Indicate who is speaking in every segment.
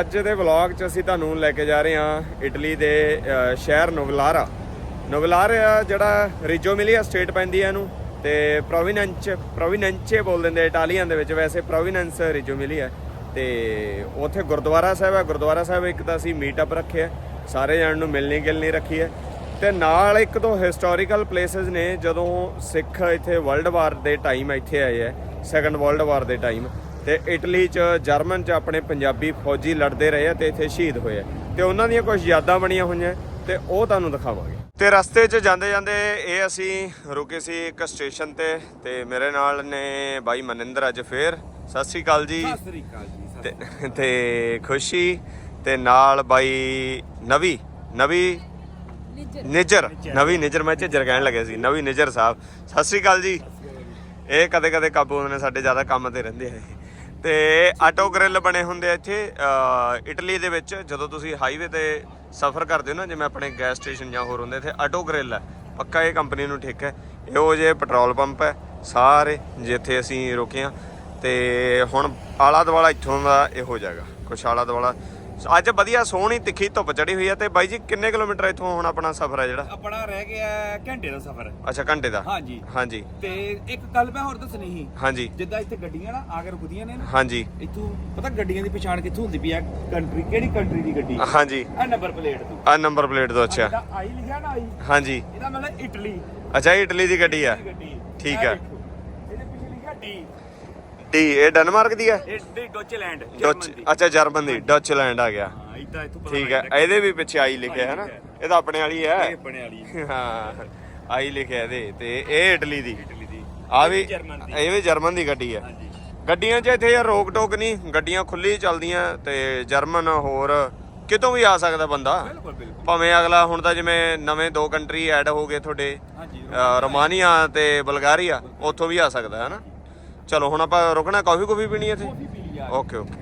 Speaker 1: ਅੱਜ ਦੇ ਵਲੌਗ 'ਚ ਅਸੀਂ ਤੁਹਾਨੂੰ ਲੈ ਕੇ ਜਾ ਰਹੇ ਹਾਂ ਇਟਲੀ ਦੇ ਸ਼ਹਿਰ ਨੋਵਲਾਰਾ। ਨੋਵਲਾਰਾ ਜਿਹੜਾ ਰਿਜੋ ਮਿਲੀਆ ਸਟੇਟ ਪੈਂਦੀ ਹੈ ਇਹਨੂੰ ਤੇ ਪ੍ਰੋਵਿਨੈਂਚ, ਪ੍ਰੋਵਿਨੈਂਚੇ ਬੋਲ ਦਿੰਦੇ ਇਟਾਲੀਅਨ ਦੇ ਵਿੱਚ, ਵੈਸੇ ਪ੍ਰੋਵਿਨੈਂਸ ਰੀਜੋ ਮਿਲੀਆ ਤੇ ਉੱਥੇ ਗੁਰਦੁਆਰਾ ਸਾਹਿਬ ਹੈ, ਗੁਰਦੁਆਰਾ ਸਾਹਿਬ ਇੱਕ ਤਾਂ ਅਸੀਂ ਮੀਟਅਪ ਰੱਖਿਆ ਸਾਰੇ ਜਣ ਨੂੰ ਮਿਲਣੀ ਗਿਲਣੀ ਰੱਖੀ ਹੈ। ਤੇ ਨਾਲ ਇੱਕ ਦੋ ਹਿਸਟੋਰੀਕਲ ਪਲੇਸਸ ਨੇ, ਜਦੋਂ ਸਿੱਖ ਇੱਥੇ ਵਰਲਡ ਵਾਰ ਦੇ ਟਾਈਮ ਇੱਥੇ ਆਏ ਹੈ ਸੈਕੰਡ ਵਰਲਡ ਵਾਰ ਦੇ ਟਾਈਮ ਤੇ ਇਟਲੀ ਚ ਜਰਮਨ ਚ ਆਪਣੇ ਪੰਜਾਬੀ ਫੌਜੀ ਲੜਦੇ ਰਹੇ ਆ ਤੇ ਇੱਥੇ ਸ਼ਹੀਦ ਹੋਏ ਆ। ਤੇ ਉਹਨਾਂ ਦੀਆਂ ਕੁਝ ਯਾਦਾਂ ਬਣੀਆਂ ਹੋਈਆਂ ਤੇ ਉਹ ਤੁਹਾਨੂੰ ਦਿਖਾਵਾਂਗੇ। ਤੇ ਰਸਤੇ 'ਚ ਜਾਂਦੇ ਜਾਂਦੇ ਇਹ ਅਸੀਂ ਰੁਕੇ ਸੀ ਇੱਕ ਸਟੇਸ਼ਨ ਤੇ ਤੇ ਮੇਰੇ ਨਾਲ ਨੇ ਬਾਈ ਮਨਿੰਦਰ ਅੱਜ ਫੇਰ। ਸਤਿ ਸ੍ਰੀ ਅਕਾਲ ਜੀ।
Speaker 2: ਸਤਿ ਸ੍ਰੀ ਅਕਾਲ ਜੀ
Speaker 1: ਤੇ ਖੁਸ਼ੀ ਤੇ ਨਾਲ ਬਾਈ ਨਵੀ ਨਵੀ ਨਿਜਰ। ਨਵੀ ਨਿਜਰ ਮੈਂ ਝੱਜਰ ਕਹਿਣ ਲੱਗਿਆ ਸੀ ਨਵੀ ਨਿਜਰ ਸਾਹਿਬ। ਸਤਿ ਸ੍ਰੀ ਅਕਾਲ ਜੀ। ਇਹ ਕਦੇ ਕਦੇ ਕਾਬੂ ਨੇ ਸਾਡੇ ਜ਼ਿਆਦਾ ਕੰਮ ਤੇ ਰਹਿੰਦੇ ਆ। ਇਹ ਤੇ ਆਟੋ ਗ੍ਰਿਲ ਬਣੇ ਹੁੰਦੇ ਆ ਇੱਥੇ ਇਟਲੀ ਦੇ ਵਿੱਚ, ਜਦੋਂ ਤੁਸੀਂ ਹਾਈਵੇ ਤੇ ਸਫ਼ਰ ਕਰਦੇ ਹੋ ਨਾ, ਜਿਵੇਂ ਆਪਣੇ ਗੈਸ ਸਟੇਸ਼ਨ ਜਾਂ ਹੋਰ ਹੁੰਦੇ, ਇੱਥੇ ਆਟੋ ਗ੍ਰਿਲ ਹੈ। ਪੱਕਾ ਇਹ ਕੰਪਨੀ ਨੂੰ ਠੇਕਾ ਹੈ। ਇਹੋ ਜੇ ਪੈਟਰੋਲ ਪੰਪ ਹੈ, ਸਾਰੇ, ਜਿੱਥੇ ਅਸੀਂ ਰੁਕੇ ਆ ਤੇ ਹੁਣ ਆਲਾ ਦਵਾਲਾ ਇੱਥੋਂ ਦਾ ਇਹੋ ਜਗ੍ਹਾ ਕੁਛ ਆਲਾ ਦਵਾਲਾ ਅੱਜ ਵਧੀਆ ਸੋਹਣੀ ਤਿੱਖੀ ਧੁੱਪ ਚੜੀ ਹੋਈ ਹੈ ਤੇ ਬਾਈ ਜੀ ਕਿੰਨੇ ਕਿਲੋਮੀਟਰ ਇੱਥੋਂ ਹੁਣ ਆਪਣਾ ਸਫ਼ਰ ਹੈ ਜਿਹੜਾ?
Speaker 2: ਆਪਣਾ ਰਹਿ ਗਿਆ ਘੰਟੇ ਦਾ ਸਫ਼ਰ।
Speaker 1: ਅੱਛਾ ਘੰਟੇ ਦਾ?
Speaker 2: ਹਾਂਜੀ।
Speaker 1: ਹਾਂਜੀ।
Speaker 2: ਤੇ ਇੱਕ ਗੱਲ ਮੈਂ ਹੋਰ ਦੱਸਣੀ ਸੀ।
Speaker 1: ਹਾਂਜੀ।
Speaker 2: ਜਿੱਦਾਂ ਇੱਥੇ ਗੱਡੀਆਂ ਨਾ ਆ ਕੇ ਰੁਕਦੀਆਂ ਨੇ
Speaker 1: ਹਾਂਜੀ।
Speaker 2: ਇੱਥੋਂ ਪਤਾ ਗੱਡੀਆਂ ਦੀ ਪਛਾਣ ਕਿੱਥੋਂ ਹੁੰਦੀ ਪਈ ਆ? ਕੰਟਰੀ ਕਿਹੜੀ ਕੰਟਰੀ ਦੀ ਗੱਡੀ?
Speaker 1: ਹਾਂਜੀ।
Speaker 2: ਆ ਨੰਬਰ ਪਲੇਟ ਤੋਂ।
Speaker 1: ਆ ਨੰਬਰ ਪਲੇਟ ਤੋਂ ਅੱਛਾ।
Speaker 2: ਇਹਦਾ ਆਈ ਲਿਖਿਆ ਨਾ ਆਈ?
Speaker 1: ਹਾਂਜੀ।
Speaker 2: ਇਹਦਾ ਮਤਲਬ ਇਟਲੀ
Speaker 1: ਅੱਛਾ ਇਟਲੀ ਦੀ ਗੱਡੀ ਆ। ਠੀਕ।
Speaker 2: ਦੇਖੋ, ਇਹਦੇ ਪਿੱਛੇ ਲਿਖਿਆ ਡੀ
Speaker 1: ਡੀ ਇਹ ਡਨਮਾਰਕ ਦੀ ਆ
Speaker 2: ਇਹ ਡੀ ਡੋਚਲੈਂਡ
Speaker 1: ਡੱਚ ਅੱਛਾ ਜਰਮਨ ਦੀ ਡੱਚਲੈਂਡ ਆ ਗਿਆ।
Speaker 2: ਹਾਂ ਇਦਾਂ ਇੱਥੋਂ ਪਤਾ
Speaker 1: ਠੀਕ ਹੈ ਇਹਦੇ ਵੀ ਪਿੱਛੇ ਆਈ ਲਿਖਿਆ ਹੈ ਨਾ? ਇਹ ਤਾਂ ਆਪਣੇ ਵਾਲੀ ਹੈ।
Speaker 2: ਬਣੇ ਵਾਲੀ
Speaker 1: ਹਾਂ। ਆਈ ਲਿਖਿਆ ਇਹਦੇ ਤੇ ਇਹ ਇਟਲੀ ਦੀ।
Speaker 2: ਇਟਲੀ ਦੀ।
Speaker 1: ਆ ਵੀ
Speaker 2: ਜਰਮਨ ਦੀ।
Speaker 1: ਇਹ ਵੀ ਜਰਮਨ ਦੀ ਗੱਡੀ ਹੈ।
Speaker 2: ਹਾਂਜੀ।
Speaker 1: ਗੱਡੀਆਂ 'ਚ ਇੱਥੇ ਯਾਰ ਰੋਕ ਟੋਕ ਨਹੀਂ ਗੱਡੀਆਂ ਖੁੱਲੀ ਚੱਲਦੀਆਂ ਤੇ ਜਰਮਨ ਹੋਰ ਕਿਤੋਂ ਵੀ ਆ ਸਕਦਾ ਬੰਦਾ।
Speaker 2: ਬਿਲਕੁਲ ਬਿਲਕੁਲ।
Speaker 1: ਭਾਵੇਂ ਅਗਲਾ ਹੁਣ ਤਾਂ ਜਿਵੇਂ ਨਵੇਂ ਦੋ ਕੰਟਰੀ ਐਡ ਹੋ ਗਏ ਤੁਹਾਡੇ
Speaker 2: ਹਾਂਜੀ
Speaker 1: ਅ, ਰੋਮਾਨੀਆ ਤੇ ਬਲਗਾਰੀਆ ਉੱਥੋਂ ਵੀ ਆ ਸਕਦਾ ਹੈ ਨਾ? ਚਲੋ ਹੁਣ ਆਪਾਂ ਰੁਕਣਾ ਕਾਫੀ ਕੌਫੀ ਪੀਣੀ ਹੈ ਇੱਥੇ? ਓਕੇ ਓਕੇ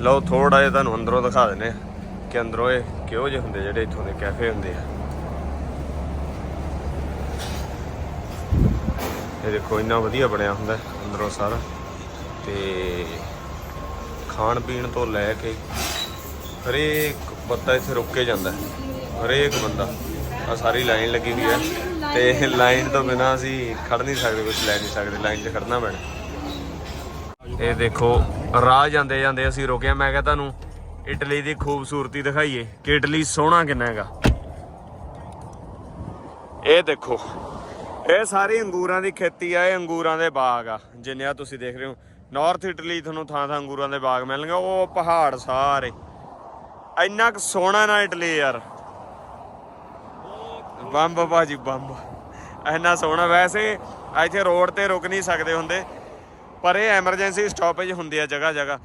Speaker 1: ਲਓ ਥੋੜਾ ਜਿਹਾ ਤੁਹਾਨੂੰ ਅੰਦਰੋਂ ਦਿਖਾ ਦਿੰਨੇ ਆ ਕਿ ਅੰਦਰੋਂ ਇਹ ਕਿਹੋ ਜਿਹੇ ਹੁੰਦੇ ਜਿਹੜੇ ਇੱਥੋਂ ਦੇ ਕੈਫੇ ਹੁੰਦੇ ਆ। ਇਹ ਦੇਖੋ ਇੰਨਾ ਵਧੀਆ ਬਣਿਆ ਹੁੰਦਾ ਅੰਦਰੋਂ ਸਾਰਾ। ਤੇ ਖਾਣ ਪੀਣ ਤੋਂ ਲੈ ਕੇ ਹਰੇਕ ਬੰਦਾ ਇੱਥੇ ਰੁਕ ਕੇ ਜਾਂਦਾ। ਹਰੇਕ ਬੰਦਾ। ਆ ਸਾਰੀ ਲਾਈਨ ਲੱਗੀ ਹੋਈ ਹੈ। ਤੇ ਲਾਈਨ ਤੋਂ ਬਿਨਾ ਅਸੀਂ ਖੜ ਨਹੀਂ ਸਕਦੇ ਕੁਝ ਲੈ ਨਹੀਂ ਸਕਦੇ, ਲਾਈਨ 'ਚ ਖੜਨਾ ਪੈਣਾ। ਇਹ ਦੇਖੋ, ਰਾਹ ਜਾਂਦੇ ਜਾਂਦੇ ਅਸੀਂ ਰੁਕਿਆ। ਮੈਂ ਕਿਹਾ ਤੁਹਾਨੂੰ ਇਟਲੀ ਦੀ ਖੂਬਸੂਰਤੀ ਦਿਖਾਈਏ। ਕਿ ਇਟਲੀ ਸੋਹਣਾ ਕਿੰਨਾ ਹੈਗਾ। ਇਹ ਦੇਖੋ, ਇਹ ਸਾਰੀ ਅੰਗੂਰਾਂ ਦੀ ਖੇਤੀ ਆ, ਇਹ ਅੰਗੂਰਾਂ ਦੇ ਬਾਗ ਆ। ਜਿੰਨੇ ਆ ਤੁਸੀਂ ਦੇਖ ਰਹੇ ਹੋ ਨਾਰਥ ਇਟਲੀ ਤੁਹਾਨੂੰ ਥਾਂ ਥਾਂ ਅੰਗੂਰਾਂ ਦੇ ਬਾਗ ਮਿਲਣਗੇ। ਉਹ ਪਹਾੜ ਸਾਰੇ। ਇੰਨਾ ਕੁ ਸੋਹਣਾ ਨਾ ਇਟਲੀ ਯਾਰ। ਬੰਬ ਬਾਜੀ ਬੰਬ। ਇੰਨਾ ਸੋਹਣਾ ਵੈਸੇ ਇੱਥੇ ਰੋਡ ਤੇ ਰੁਕ ਨਹੀਂ ਸਕਦੇ ਹੁੰਦੇ, ਪਰ ਇਹ ਐਮਰਜੈਂਸੀ ਸਟਾਪੇਜ ਹੁੰਦੀ ਆ ਜਗ੍ਹਾ ਜਗ੍ਹਾ।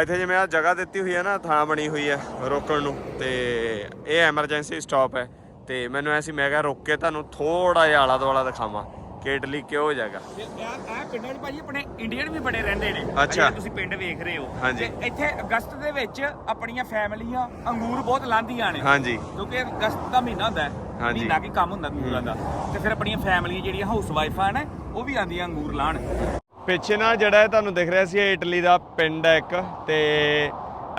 Speaker 1: ਇੱਥੇ ਜਿਵੇਂ ਆ ਜਗ੍ਹਾ ਦਿੱਤੀ ਹੋਈ ਹੈ ਨਾ, ਥਾਂ ਬਣੀ ਹੋਈ ਹੈ ਰੋਕਣ ਨੂੰ, ਤੇ ਇਹ ਐਮਰਜੈਂਸੀ ਸਟਾਪ ਹੈ। ਤੇ ਮੈਨੂੰ ਐਸੀ ਮੈਂ ਕਿਹਾ ਰੁਕ ਕੇ ਤੁਹਾਨੂੰ ਥੋੜਾ ਜਿਹਾ ਆਲਾ ਦੁਆਲਾ ਦਿਖਾਵਾਂ। ਕਿ ਇਟਲੀ ਕਿਹੋ ਜਗ੍ਹਾ
Speaker 2: ਇਹ ਇਹ ਪਿੰਡਾਂ 'ਚ ਭਾਜੀ ਆਪਣੇ ਇੰਡੀਅਨ ਵੀ ਬੜੇ ਰਹਿੰਦੇ ਨੇ।
Speaker 1: ਅੱਛਾ।
Speaker 2: ਜਿਹੜੇ ਤੁਸੀਂ ਪਿੰਡ ਵੇਖ ਰਹੇ ਹੋ।
Speaker 1: ਹਾਂਜੀ।
Speaker 2: ਤੇ ਇੱਥੇ ਅਗਸਤ ਦੇ ਵਿੱਚ ਆਪਣੀਆਂ ਫੈਮਲੀਆਂ ਅੰਗੂਰ ਬਹੁਤ ਲਾਂਦੀਆਂ ਨੇ।
Speaker 1: ਹਾਂਜੀ।
Speaker 2: ਕਿਉਂਕਿ ਅਗਸਤ ਦਾ ਮਹੀਨਾ ਹੁੰਦਾ ਹੈ।
Speaker 1: ਹਾਂਜੀ।
Speaker 2: ਮਹੀਨਾ ਕੀ ਕੰਮ ਹੁੰਦਾ ਅੰਗੂਰਾਂ ਦਾ। ਤੇ ਫਿਰ ਆਪਣੀਆਂ ਫੈਮਲੀਆਂ ਜਿਹੜੀਆਂ ਹਾਊਸ ਵਾਈਫਾਂ ਨੇ ਉਹ ਵੀ ਆਂਦੀਆਂ ਅੰਗੂਰ ਲਾਣ।
Speaker 1: ਪਿੱਛੇ ਨਾ ਜਿਹੜਾ ਇਹ ਤੁਹਾਨੂੰ ਦਿਖ ਰਿਹਾ ਸੀ ਇਹ ਇਟਲੀ ਦਾ ਪਿੰਡ ਹੈ ਇੱਕ। ਤੇ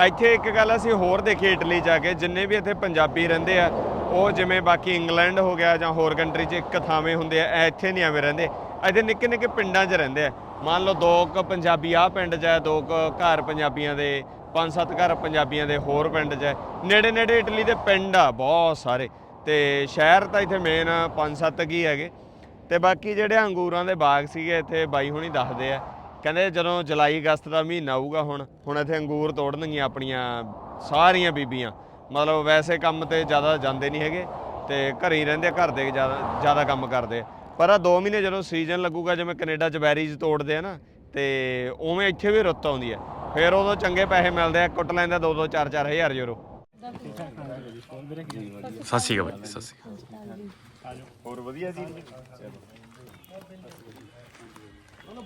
Speaker 1: ਇੱਥੇ ਇੱਕ ਗੱਲ ਅਸੀਂ ਹੋਰ ਦੇਖੀ ਇਟਲੀ ਜਾ ਕੇ। ਜਿੰਨੇ ਵੀ ਇੱਥੇ ਪੰਜਾਬੀ ਰਹਿੰਦੇ ਆ ਉਹ ਜਿਵੇਂ ਬਾਕੀ ਇੰਗਲੈਂਡ ਹੋ ਗਿਆ ਜਾਂ ਹੋਰ ਕੰਟਰੀ 'ਚ ਇੱਕ ਥਾਵੇਂ ਹੁੰਦੇ ਆ, ਇਹ ਇੱਥੇ ਨਹੀਂ ਐਵੇਂ ਰਹਿੰਦੇ। ਇੱਥੇ ਨਿੱਕੇ ਨਿੱਕੇ ਪਿੰਡਾਂ 'ਚ ਰਹਿੰਦੇ ਆ। ਮੰਨ ਲਓ ਦੋ ਕੁ ਪੰਜਾਬੀ ਆ ਪਿੰਡ 'ਚ ਹੈ, ਦੋ ਕੁ ਘਰ ਪੰਜਾਬੀਆਂ ਦੇ, ਪੰਜ ਸੱਤ ਘਰ ਪੰਜਾਬੀਆਂ ਦੇ ਹੋਰ ਪਿੰਡ 'ਚ ਹੈ। ਨੇੜੇ ਨੇੜੇ ਇਟਲੀ ਦੇ ਪਿੰਡ ਆ, ਬਹੁਤ ਸਾਰੇ। ਤੇ ਸ਼ਹਿਰ ਤਾਂ ਇੱਥੇ ਮੇਨ ਪੰਜ ਸੱਤ ਕੀ ਹੈਗੇ। ਤੇ ਬਾਕੀ ਜਿਹੜੇ ਅੰਗੂਰਾਂ ਦੇ ਬਾਗ ਸੀਗੇ, ਇੱਥੇ ਬਾਈ ਹੁਣੀ ਦੱਸਦੇ ਆ। ਕਹਿੰਦੇ ਜਦੋਂ ਜੁਲਾਈ ਅਗਸਤ ਦਾ ਮਹੀਨਾ ਆਊਗਾ ਹੁਣ ਹੁਣ ਇੱਥੇ ਅੰਗੂਰ ਤੋੜਨਗੀਆਂ ਆਪਣੀਆਂ ਸਾਰੀਆਂ ਬੀਬੀਆਂ। ਮਤਲਬ ਵੈਸੇ ਕੰਮ ਤੇ ਜ਼ਿਆਦਾ ਜਾਂਦੇ ਨਹੀਂ ਹੈਗੇ ਤੇ ਘਰੇ ਹੀ ਰਹਿੰਦੇ ਆ ਘਰ ਦੇ ਜ਼ਿਆਦਾ ਜ਼ਿਆਦਾ ਕੰਮ ਕਰਦੇ ਆ। ਪਰ ਆ 2 ਮਹੀਨੇ ਜਦੋਂ ਸੀਜ਼ਨ ਲੱਗੂਗਾ ਜਿਵੇਂ ਕੈਨੇਡਾ ਚ ਬੈਰੀਜ਼ ਤੋੜਦੇ ਆ ਨਾ ਤੇ ਉਵੇਂ ਇੱਥੇ ਵੀ ਰੁੱਤ ਆਉਂਦੀ ਆ। ਫਿਰ ਉਦੋਂ ਚੰਗੇ ਪੈਸੇ ਮਿਲਦੇ ਆ ਕੁੱਟ ਲੈਂਦੇ 2 2 4 4000 ਯੂਰੋ। ਸਤਿ ਸ਼੍ਰੀ ਅਕਾਲ ਸਤਿ ਸ਼੍ਰੀ ਅਕਾਲ। ਹੋਰ ਵਧੀਆ ਜੀ? ਸਤਿ